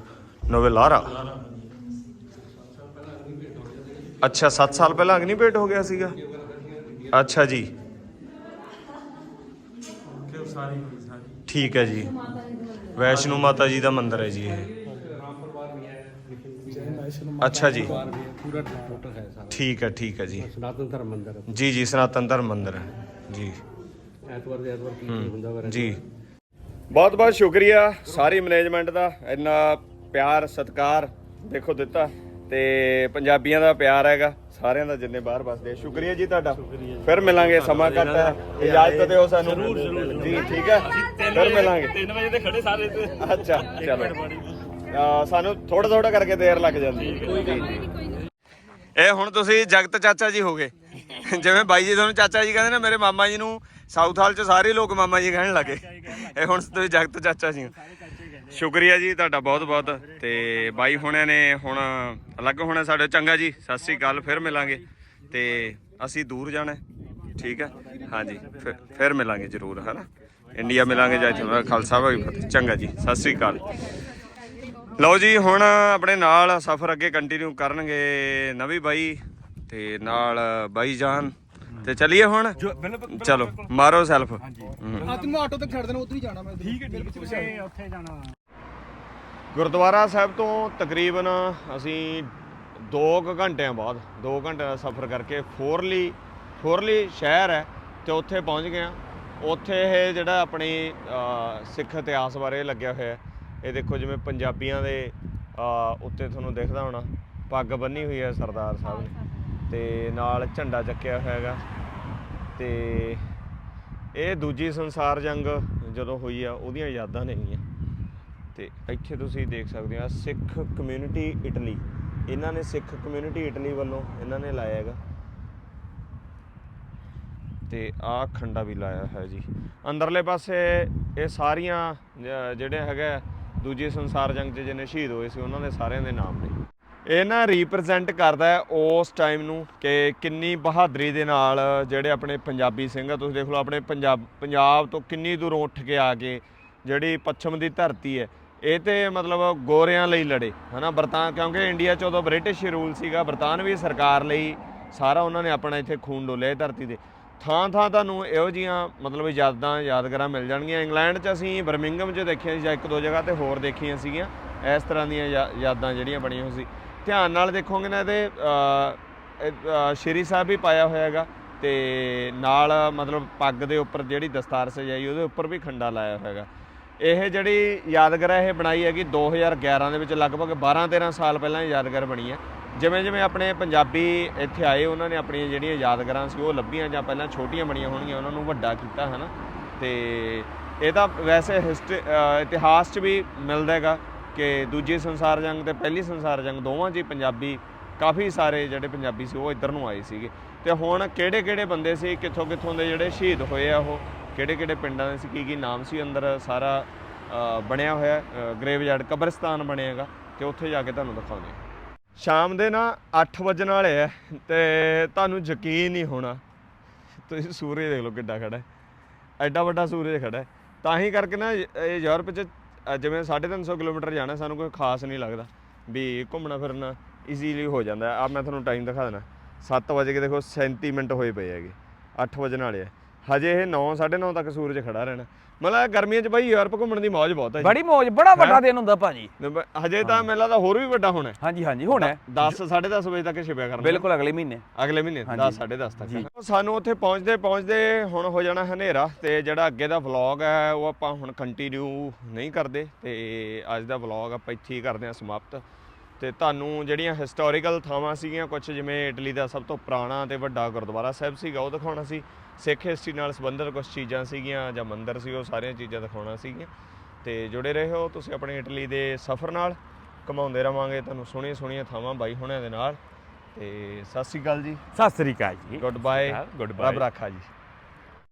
Speaker 1: ਨੋਵੇਲਾਰਾ। ਅੱਛਾ 7 ਸਾਲ ਪਹਿਲਾਂ ਅਗਨੀਪੇਟ ਹੋ ਗਿਆ ਸੀਗਾ? ਅੱਛਾ ਜੀ। ਠੀਕ ਹੈ ਜੀ। ਵੈਸ਼ਨੂ ਮਾਤਾ ਜੀ ਦਾ ਮੰਦਿਰ ਹੈ ਜੀ ਇਹ। ਅੱਛਾ ਜੀ।
Speaker 3: ਪੂਰਾ ਟੋਟਲ ਹੈ ਸਾਰਾ।
Speaker 1: ਠੀਕ ਹੈ ਠੀਕ ਹੈ ਜੀ।
Speaker 3: ਸਨਾਤਨ ਧਰਮ ਮੰਦਿਰ
Speaker 1: ਜੀ ਜੀ ਸਨਾਤਨ ਧਰਮ ਮੰਦਿਰ ਹੈ। ਜੀ।
Speaker 3: ਐਤਵਾਰ ਦੇ ਐਤਵਾਰ ਕੀਰਤਨ ਹੁੰਦਾ ਵਾ
Speaker 1: ਜੀ। ਬਹੁਤ ਬਹੁਤ ਸ਼ੁਕਰੀਆ ਸਾਰੀ ਮੈਨੇਜਮੈਂਟ ਦਾ। ਇੰਨਾ ਪਿਆਰ ਸਤਿਕਾਰ ਦੇਖੋ ਦਿੱਤਾ ਤੇ ਪੰਜਾਬੀਆਂ ਦਾ ਪਿਆਰ ਹੈਗਾ ਸਾਰਿਆਂ ਦਾ ਜਿੰਨੇ ਬਾਹਰ ਵਸਦੇ ਆ। ਸ਼ੁਕਰੀਆ ਜੀ ਤੁਹਾਡਾ। ਫਿਰ ਮਿਲਾਂਗੇ ਸਮਾਂ ਘੱਟ ਹੈ। ਇਜਾਜ਼ਤ ਦਿਓ ਸਾਨੂੰ। ਜੀ ਠੀਕ ਹੈ। ਫਿਰ ਮਿਲਾਂਗੇ।
Speaker 8: 3 ਵਜੇ ਤੇ ਖੜੇ ਸਾਰੇ
Speaker 1: ਅੱਛਾ ਚਲੋ। ਅਹ ਸਾਨੂੰ ਥੋੜਾ ਥੋੜਾ ਕਰਕੇ ਦੇਰ ਲੱਗ ਜਾਂਦੀ ਹੈ। ਇਹ ਹੁਣ ਤੁਸੀਂ ਜਗਤ ਚਾਚਾ ਜੀ ਹੋਗੇ ਜਿਵੇਂ ਬਾਈ ਜੀ ਤੁਹਾਨੂੰ ਚਾਚਾ ਜੀ ਕਹਿੰਦੇ ਨੇ ਮੇਰੇ ਮਾਮਾ ਜੀ ਨੂੰ ਸਾਊਥ ਹਾਲ ਚ ਸਾਰੇ ਲੋਕ ਮਾਮਾ ਜੀ ਕਹਿਣ ਲੱਗੇ। ਇਹ ਹੁਣ ਤੁਸੀਂ ਜਗਤ ਚਾਚਾ ਜੀ ਹੋ। ਸ਼ੁਕਰੀਆ ਜੀ ਤੁਹਾਡਾ ਬਹੁਤ ਬਹੁਤ। ਤੇ ਬਾਈ ਹੁਣਿਆਂ ਨੇ ਹੁਣ ਅਲੱਗ ਹੋਣਾ ਸਾਡੇ ਚੰਗਾ ਜੀ। ਸਤਿ ਸ੍ਰੀ ਅਕਾਲ ਫਿਰ ਮਿਲਾਂਗੇ। ਤੇ ਅਸੀਂ ਦੂਰ ਜਾਣਾ ਹੈ। ਠੀਕ ਹੈ? ਹਾਂਜੀ ਫਿਰ ਫਿਰ ਮਿਲਾਂਗੇ ਜ਼ਰੂਰ ਹੈਨਾ ਇੰਡੀਆ ਮਿਲਾਂਗੇ ਜਾਂ ਇੱਥੇ। ਖਾਲਸਾ ਭਾਈ ਫਤਿਹ ਚੰਗਾ ਜੀ ਸਤਿ ਸ੍ਰੀ ਅਕਾਲ। ਲਓ ਜੀ ਹੁਣ ਆਪਣੇ ਨਾਲ ਸਫ਼ਰ ਅੱਗੇ ਕੰਟੀਨਿਊ ਕਰਨਗੇ ਨਵੀ ਬਾਈ ਤੇ ਨਾਲ ਬਾਈ ਜਾਨ। ਤੇ ਚਲਿਏ ਹੁਣ? ਚਲੋ ਮਾਰੋ ਸੈਲਫ
Speaker 6: ਆ ਤੈਨੂੰ ਆਟੋ ਤੇ ਛੱਡ ਦੇਣਾ ਉਧਰ ਹੀ ਜਾਣਾ ਮੈਂ। ਠੀਕ ਹੈ
Speaker 8: ਉੱਥੇ ਜਾਣਾ।
Speaker 1: ਗੁਰਦੁਆਰਾ ਸਾਹਿਬ ਤੋਂ ਤਕਰੀਬਨ ਅਸੀਂ 2 ਘੰਟਿਆਂ ਬਾਅਦ 2 ਘੰਟੇ ਦਾ ਸਫ਼ਰ ਕਰਕੇ ਫੋਰਲੀ ਫੋਰਲੀ ਸ਼ਹਿਰ ਹੈ ਤੇ ਉੱਥੇ ਪਹੁੰਚ ਗਏ ਹਾਂ। ਉੱਥੇ ਇਹ ਜਿਹੜਾ ਆਪਣੀ ਸਿੱਖ ਇਤਿਹਾਸ ਬਾਰੇ ਲੱਗਿਆ ਹੋਇਆ ਹੈ। ਇਹ ਦੇਖੋ ਜਿਵੇਂ ਪੰਜਾਬੀਆਂ ਦੇ ਉੱਤੇ ਤੁਹਾਨੂੰ ਦਿਖਦਾ ਹੋਣਾ ਪੱਗ ਬੰਨੀ ਹੋਈ ਹੈ ਸਰਦਾਰ ਸਾਹਿਬ ਨੇ। ਤੇ ਨਾਲ ਝੰਡਾ ਚੱਕਿਆ ਹੋਇਆ ਹੈਗਾ। ਤੇ ਇਹ ਦੂਜੀ ਸੰਸਾਰ ਜੰਗ ਜਦੋਂ ਹੋਈ ਆ ਉਹਦੀਆਂ ਯਾਦਾਂ ਨੇਗੀਆਂ ਤੇ ਇੱਥੇ ਤੁਸੀਂ ਦੇਖ ਸਕਦੇ ਆ ਸਿੱਖ ਕਮਿਊਨਿਟੀ ਇਟਲੀ ਇਹਨਾਂ ਨੇ ਸਿੱਖ ਕਮਿਊਨਿਟੀ ਇਟਲੀ ਵੱਲੋਂ ਇਹਨਾਂ ਨੇ ਲਾਇਆ ਹੈਗਾ। ਤੇ ਆ ਖੰਡਾ ਵੀ ਲਾਇਆ ਹੈ ਜੀ। ਅੰਦਰਲੇ ਪਾਸੇ ਇਹ ਸਾਰੀਆਂ ਅਹ, ਜਿਹੜੇ ਹੈਗਾ ਦੂਜੀ ਸੰਸਾਰ ਜੰਗ 'ਚ ਜਿਹਨੇ ਸ਼ਹੀਦ ਹੋਏ ਸੀ, ਉਹਨਾਂ ਦੇ ਸਾਰਿਆਂ ਦੇ ਨਾਮ ਨੇ। ਇਹ ਨਾ ਰਿਪਰੈਜ਼ੈਂਟ ਕਰਦਾ ਹੈ ਉਸ ਟਾਈਮ ਨੂੰ ਕਿ ਕਿੰਨੀ ਬਹਾਦਰੀ ਦੇ ਨਾਲ ਜਿਹੜੇ ਆਪਣੇ ਪੰਜਾਬੀ ਸਿੰਘ ਆ, ਤੁਸੀਂ ਦੇਖ ਲਓ ਆਪਣੇ ਪੰਜਾਬ ਪੰਜਾਬ ਤੋਂ ਕਿੰਨੀ ਦੂਰੋਂ ਉੱਠ ਕੇ ਆ ਕੇ ਜਿਹੜੀ ਪੱਛਮ ਦੀ ਧਰਤੀ ਹੈ, ਇਹ ਤੇ ਮਤਲਬ ਗੋਰਿਆਂ ਲਈ ਲੜੇ, ਹਨਾ? ਬਰਤਾਨ, ਕਿਉਂਕਿ ਇੰਡੀਆ 'ਚ ਉਦੋਂ ਬ੍ਰਿਟਿਸ਼ ਰੂਲ ਸੀਗਾ ਬਰਤਾਨਵੀ ਸਰਕਾਰ ਲਈ ਸਾਰਾ ਉਹਨਾਂ ਨੇ ਆਪਣਾ ਇੱਥੇ ਖੂਨ ਡੋਲਿਆ ਧਰਤੀ ਤੇ। ਥਾਂ ਥਾਂ ਤੁਹਾਨੂੰ ਇਹੋ ਜੀਆਂ ਮਤਲਬ ਯਾਦਾਂ ਯਾਦਗਾਰਾਂ ਮਿਲ ਜਾਣਗੀਆਂ। ਇੰਗਲੈਂਡ 'ਚ ਅਸੀਂ ਬਰਮਿੰਗਮ 'ਚ ਦੇਖੀਆਂ ਸੀ ਜਾਂ ਇੱਕ ਦੋ ਜਗ੍ਹਾ ਤੇ ਹੋਰ ਦੇਖੀਆਂ ਸੀਗੀਆਂ। ਇਸ ਤਰ੍ਹਾਂ ਦੀਆਂ ਯਾ- ਯਾਦਾਂ ਜਿਹੜੀਆਂ ਬਣੀਆਂ ਹੋਈ ਸੀ। ਧਿਆਨ ਨਾਲ ਦੇਖੋਗੇ ਨਾ ਇਹਦੇ ਅ, ਸ਼੍ਰੀ ਸਾਹਿਬ ਵੀ ਪਾਇਆ ਹੋਇਆ ਹੈਗਾ ਤੇ ਨਾਲ ਮਤਲਬ ਪੱਗ ਦੇ ਉੱਪਰ ਜਿਹੜੀ ਦਸਤਾਰ ਸਜਾਈ ਉਹਦੇ ਉੱਪਰ ਵੀ ਖੰਡਾ ਲਾਇਆ ਹੋਇਆ ਹੈਗਾ। ਇਹ ਜਿਹੜੀ ਯਾਦਗਾਰ ਇਹ ਬਣਾਈ ਹੈਗੀ 2011 ਦੇ ਵਿੱਚ। ਲਗਭਗ 12-13 ਸਾਲ ਪਹਿਲਾਂ ਇਹ ਯਾਦਗਾਰ ਬਣੀ ਹੈ। ਜਿਵੇਂ ਜਿਵੇਂ ਆਪਣੇ ਪੰਜਾਬੀ ਇੱਥੇ ਆਏ, ਉਹਨਾਂ ਨੇ ਆਪਣੀਆਂ ਜਿਹੜੀਆਂ ਯਾਦਗਾਰਾਂ ਸੀ, ਉਹ ਲੱਭੀਆਂ ਜਾਂ ਪਹਿਲਾਂ ਛੋਟੀਆਂ ਬਣੀਆਂ ਹੋਣਗੀਆਂ, ਉਹਨਾਂ ਨੂੰ ਵੱਡਾ ਕੀਤਾ ਹੈ ਨਾ ਤੇ ਇਹ ਤਾਂ ਵੈਸੇ ਹਿਸਟਰੀ ਇਤਿਹਾਸ 'ਚ ਵੀ ਮਿਲਦਾ ਹੈਗਾ ਕਿ ਦੂਜੀ ਸੰਸਾਰ ਜੰਗ ਤੇ ਪਹਿਲੀ ਸੰਸਾਰ ਜੰਗ ਦੋਵਾਂ 'ਚ ਹੀ ਪੰਜਾਬੀ, ਕਾਫੀ ਸਾਰੇ ਜਿਹੜੇ ਪੰਜਾਬੀ ਸੀ, ਉਹ ਇੱਧਰ ਨੂੰ ਆਏ ਸੀਗੇ। ਤੇ ਹੁਣ ਕਿਹੜੇ ਕਿਹੜੇ ਬੰਦੇ ਸੀ, ਕਿੱਥੋਂ ਕਿੱਥੋਂ ਦੇ ਜਿਹੜੇ ਸ਼ਹੀਦ ਹੋਏ ਆ ਉਹ, ਕਿਹੜੇ ਕਿਹੜੇ ਪਿੰਡਾਂ ਦੇ ਸੀ, ਕੀ ਕੀ ਨਾਮ ਸੀ ਅੰਦਰ ਸਾਰਾ ਬਣਿਆ ਹੋਇਆ ਗ੍ਰੇਵਯਾਰਡ, ਕਬਰਸਤਾਨ ਬਣਿਆਗਾ ਤੇ ਉੱਥੇ ਜਾ ਕੇ ਤੁਹਾਨੂੰ ਦਿਖਾਉਂਦੇ ਹਾਂ। ਸ਼ਾਮ ਦੇ ਨਾ 8 ਵਜਣ ਵਾਲੇ ਆ ਤੇ ਤੁਹਾਨੂੰ ਯਕੀਨ ਨਹੀਂ ਹੋਣਾ। ਤੁਸੀਂ ਸੂਰਜ ਦੇਖ ਲਓ ਕਿੱਡਾ ਖੜਾ ਹੈ। ਐਡਾ ਵੱਡਾ ਸੂਰਜ ਖੜਾ ਹੈ। ਤਾਂ ਹੀ ਕਰਕੇ ਨਾ ਇਹ ਯੂਰਪ 'ਚ ਅ, ਜਿਵੇਂ 350 ਕਿਲੋਮੀਟਰ ਜਾਣਾ ਸਾਨੂੰ ਕੋਈ ਖਾਸ ਨਹੀਂ ਲੱਗਦਾ। ਵੀ ਘੁੰਮਣਾ ਫਿਰਨਾ ਈਜ਼ੀਲੀ ਹੋ ਜਾਂਦਾ। ਆ ਮੈਂ ਤੁਹਾਨੂੰ ਟਾਈਮ ਦਿਖਾ ਦੇਣਾ। 7 ਵਜੇ ਕੇ ਦੇਖੋ 37 ਮਿੰਟ ਹੋਏ ਪਏ ਹੈਗੇ। 8 ਵਜਣ ਵਾਲੇ ਆ। ਹਜੇ ਇਹ 9 9:30 ਤੱਕ ਸੂਰਜ ਖੜਾ ਰਹਿਣਾ। ਮਤਲਬ ਗਰਮੀਆਂ 'ਚ ਬਾਈ ਯੂਰਪ ਘੁੰਮਣ ਦੀ ਮੌਜ ਬਹੁਤ ਹੈ ਜੀ।
Speaker 9: ਬੜੀ ਮੌਜ ਬੜਾ ਵੱਡਾ ਦਿਨ ਹੁੰਦਾ ਭਾਜੀ।
Speaker 1: ਹਜੇ ਤਾਂ ਮੈਨੂੰ ਲੱਗਦਾ ਹੋਰ ਵੀ ਵੱਡਾ ਹੋਣਾ।
Speaker 9: ਹਾਂਜੀ ਹਾਂਜੀ ਹੁਣ। ਹੈ
Speaker 1: 10 10:30 ਵਜੇ ਤੱਕ ਛਿਪਿਆ ਕਰਨਾ।
Speaker 9: ਬਿਲਕੁਲ ਅਗਲੇ ਮਹੀਨੇ।
Speaker 1: ਅਗਲੇ ਮਹੀਨੇ 10 10:30 ਤੱਕ। ਸਾਨੂੰ ਉੱਥੇ ਪਹੁੰਚਦੇ ਪਹੁੰਚਦੇ ਹੁਣ ਹੋ ਜਾਣਾ ਹਨੇਰਾ ਤੇ ਜਿਹੜਾ ਅੱਗੇ ਦਾ ਵਲੌਗ ਹੈ ਉਹ ਆਪਾਂ ਹੁਣ ਕੰਟੀਨਿਊ ਨਹੀਂ ਕਰਦੇ ਤੇ ਅੱਜ ਦਾ ਵਲੌਗ ਆਪਾਂ ਇੱਥੇ ਹੀ ਕਰਦੇ ਹਾਂ ਸਮਾਪਤ। ਤੇ ਤੁਹਾਨੂੰ ਜਿਹੜੀਆਂ ਹਿਸਟੋਰੀਕਲ ਥਾਵਾਂ ਸੀਗੀਆਂ ਕੁਝ ਜਿਵੇਂ ਇਟਲੀ ਦਾ ਸਭ ਤੋਂ ਪੁਰਾਣਾ ਤੇ ਵੱਡਾ ਗੁਰਦੁਆਰਾ ਸਾਹਿਬ ਸੀਗਾ ਉਹ ਦਿਖਾਉਣਾ ਸੀ। ਸਿੱਖ ਹਿਸਟਰੀ ਨਾਲ ਸੰਬੰਧਿਤ ਕੁਝ ਚੀਜ਼ਾਂ ਸੀਗੀਆਂ ਜਾਂ ਮੰਦਿਰ ਸੀ ਉਹ ਸਾਰੀਆਂ ਚੀਜ਼ਾਂ ਦਿਖਾਉਣਾ ਸੀਗੀਆਂ। ਤੇ ਜੁੜੇ ਰਹੋ ਤੁਸੀਂ ਆਪਣੇ ਇਟਲੀ ਦੇ ਸਫ਼ਰ ਨਾਲ। ਘਮਾਉਂਦੇ ਰਵਾਂਗੇ ਤੁਹਾਨੂੰ ਸੋਹਣੀਆਂ ਸੋਹਣੀਆਂ ਥਾਵਾਂ ਬਾਈ ਹੁਣਿਆਂ ਦੇ ਨਾਲ। ਤੇ ਸਤਿ ਸ੍ਰੀ ਅਕਾਲ ਜੀ।
Speaker 9: ਸਤਿ ਸ੍ਰੀ ਅਕਾਲ ਜੀ।
Speaker 1: ਗੁੱਡ ਬਾਏ
Speaker 9: ਗੁੱਡ
Speaker 1: ਰੱਬ ਰਾਖਾ ਜੀ।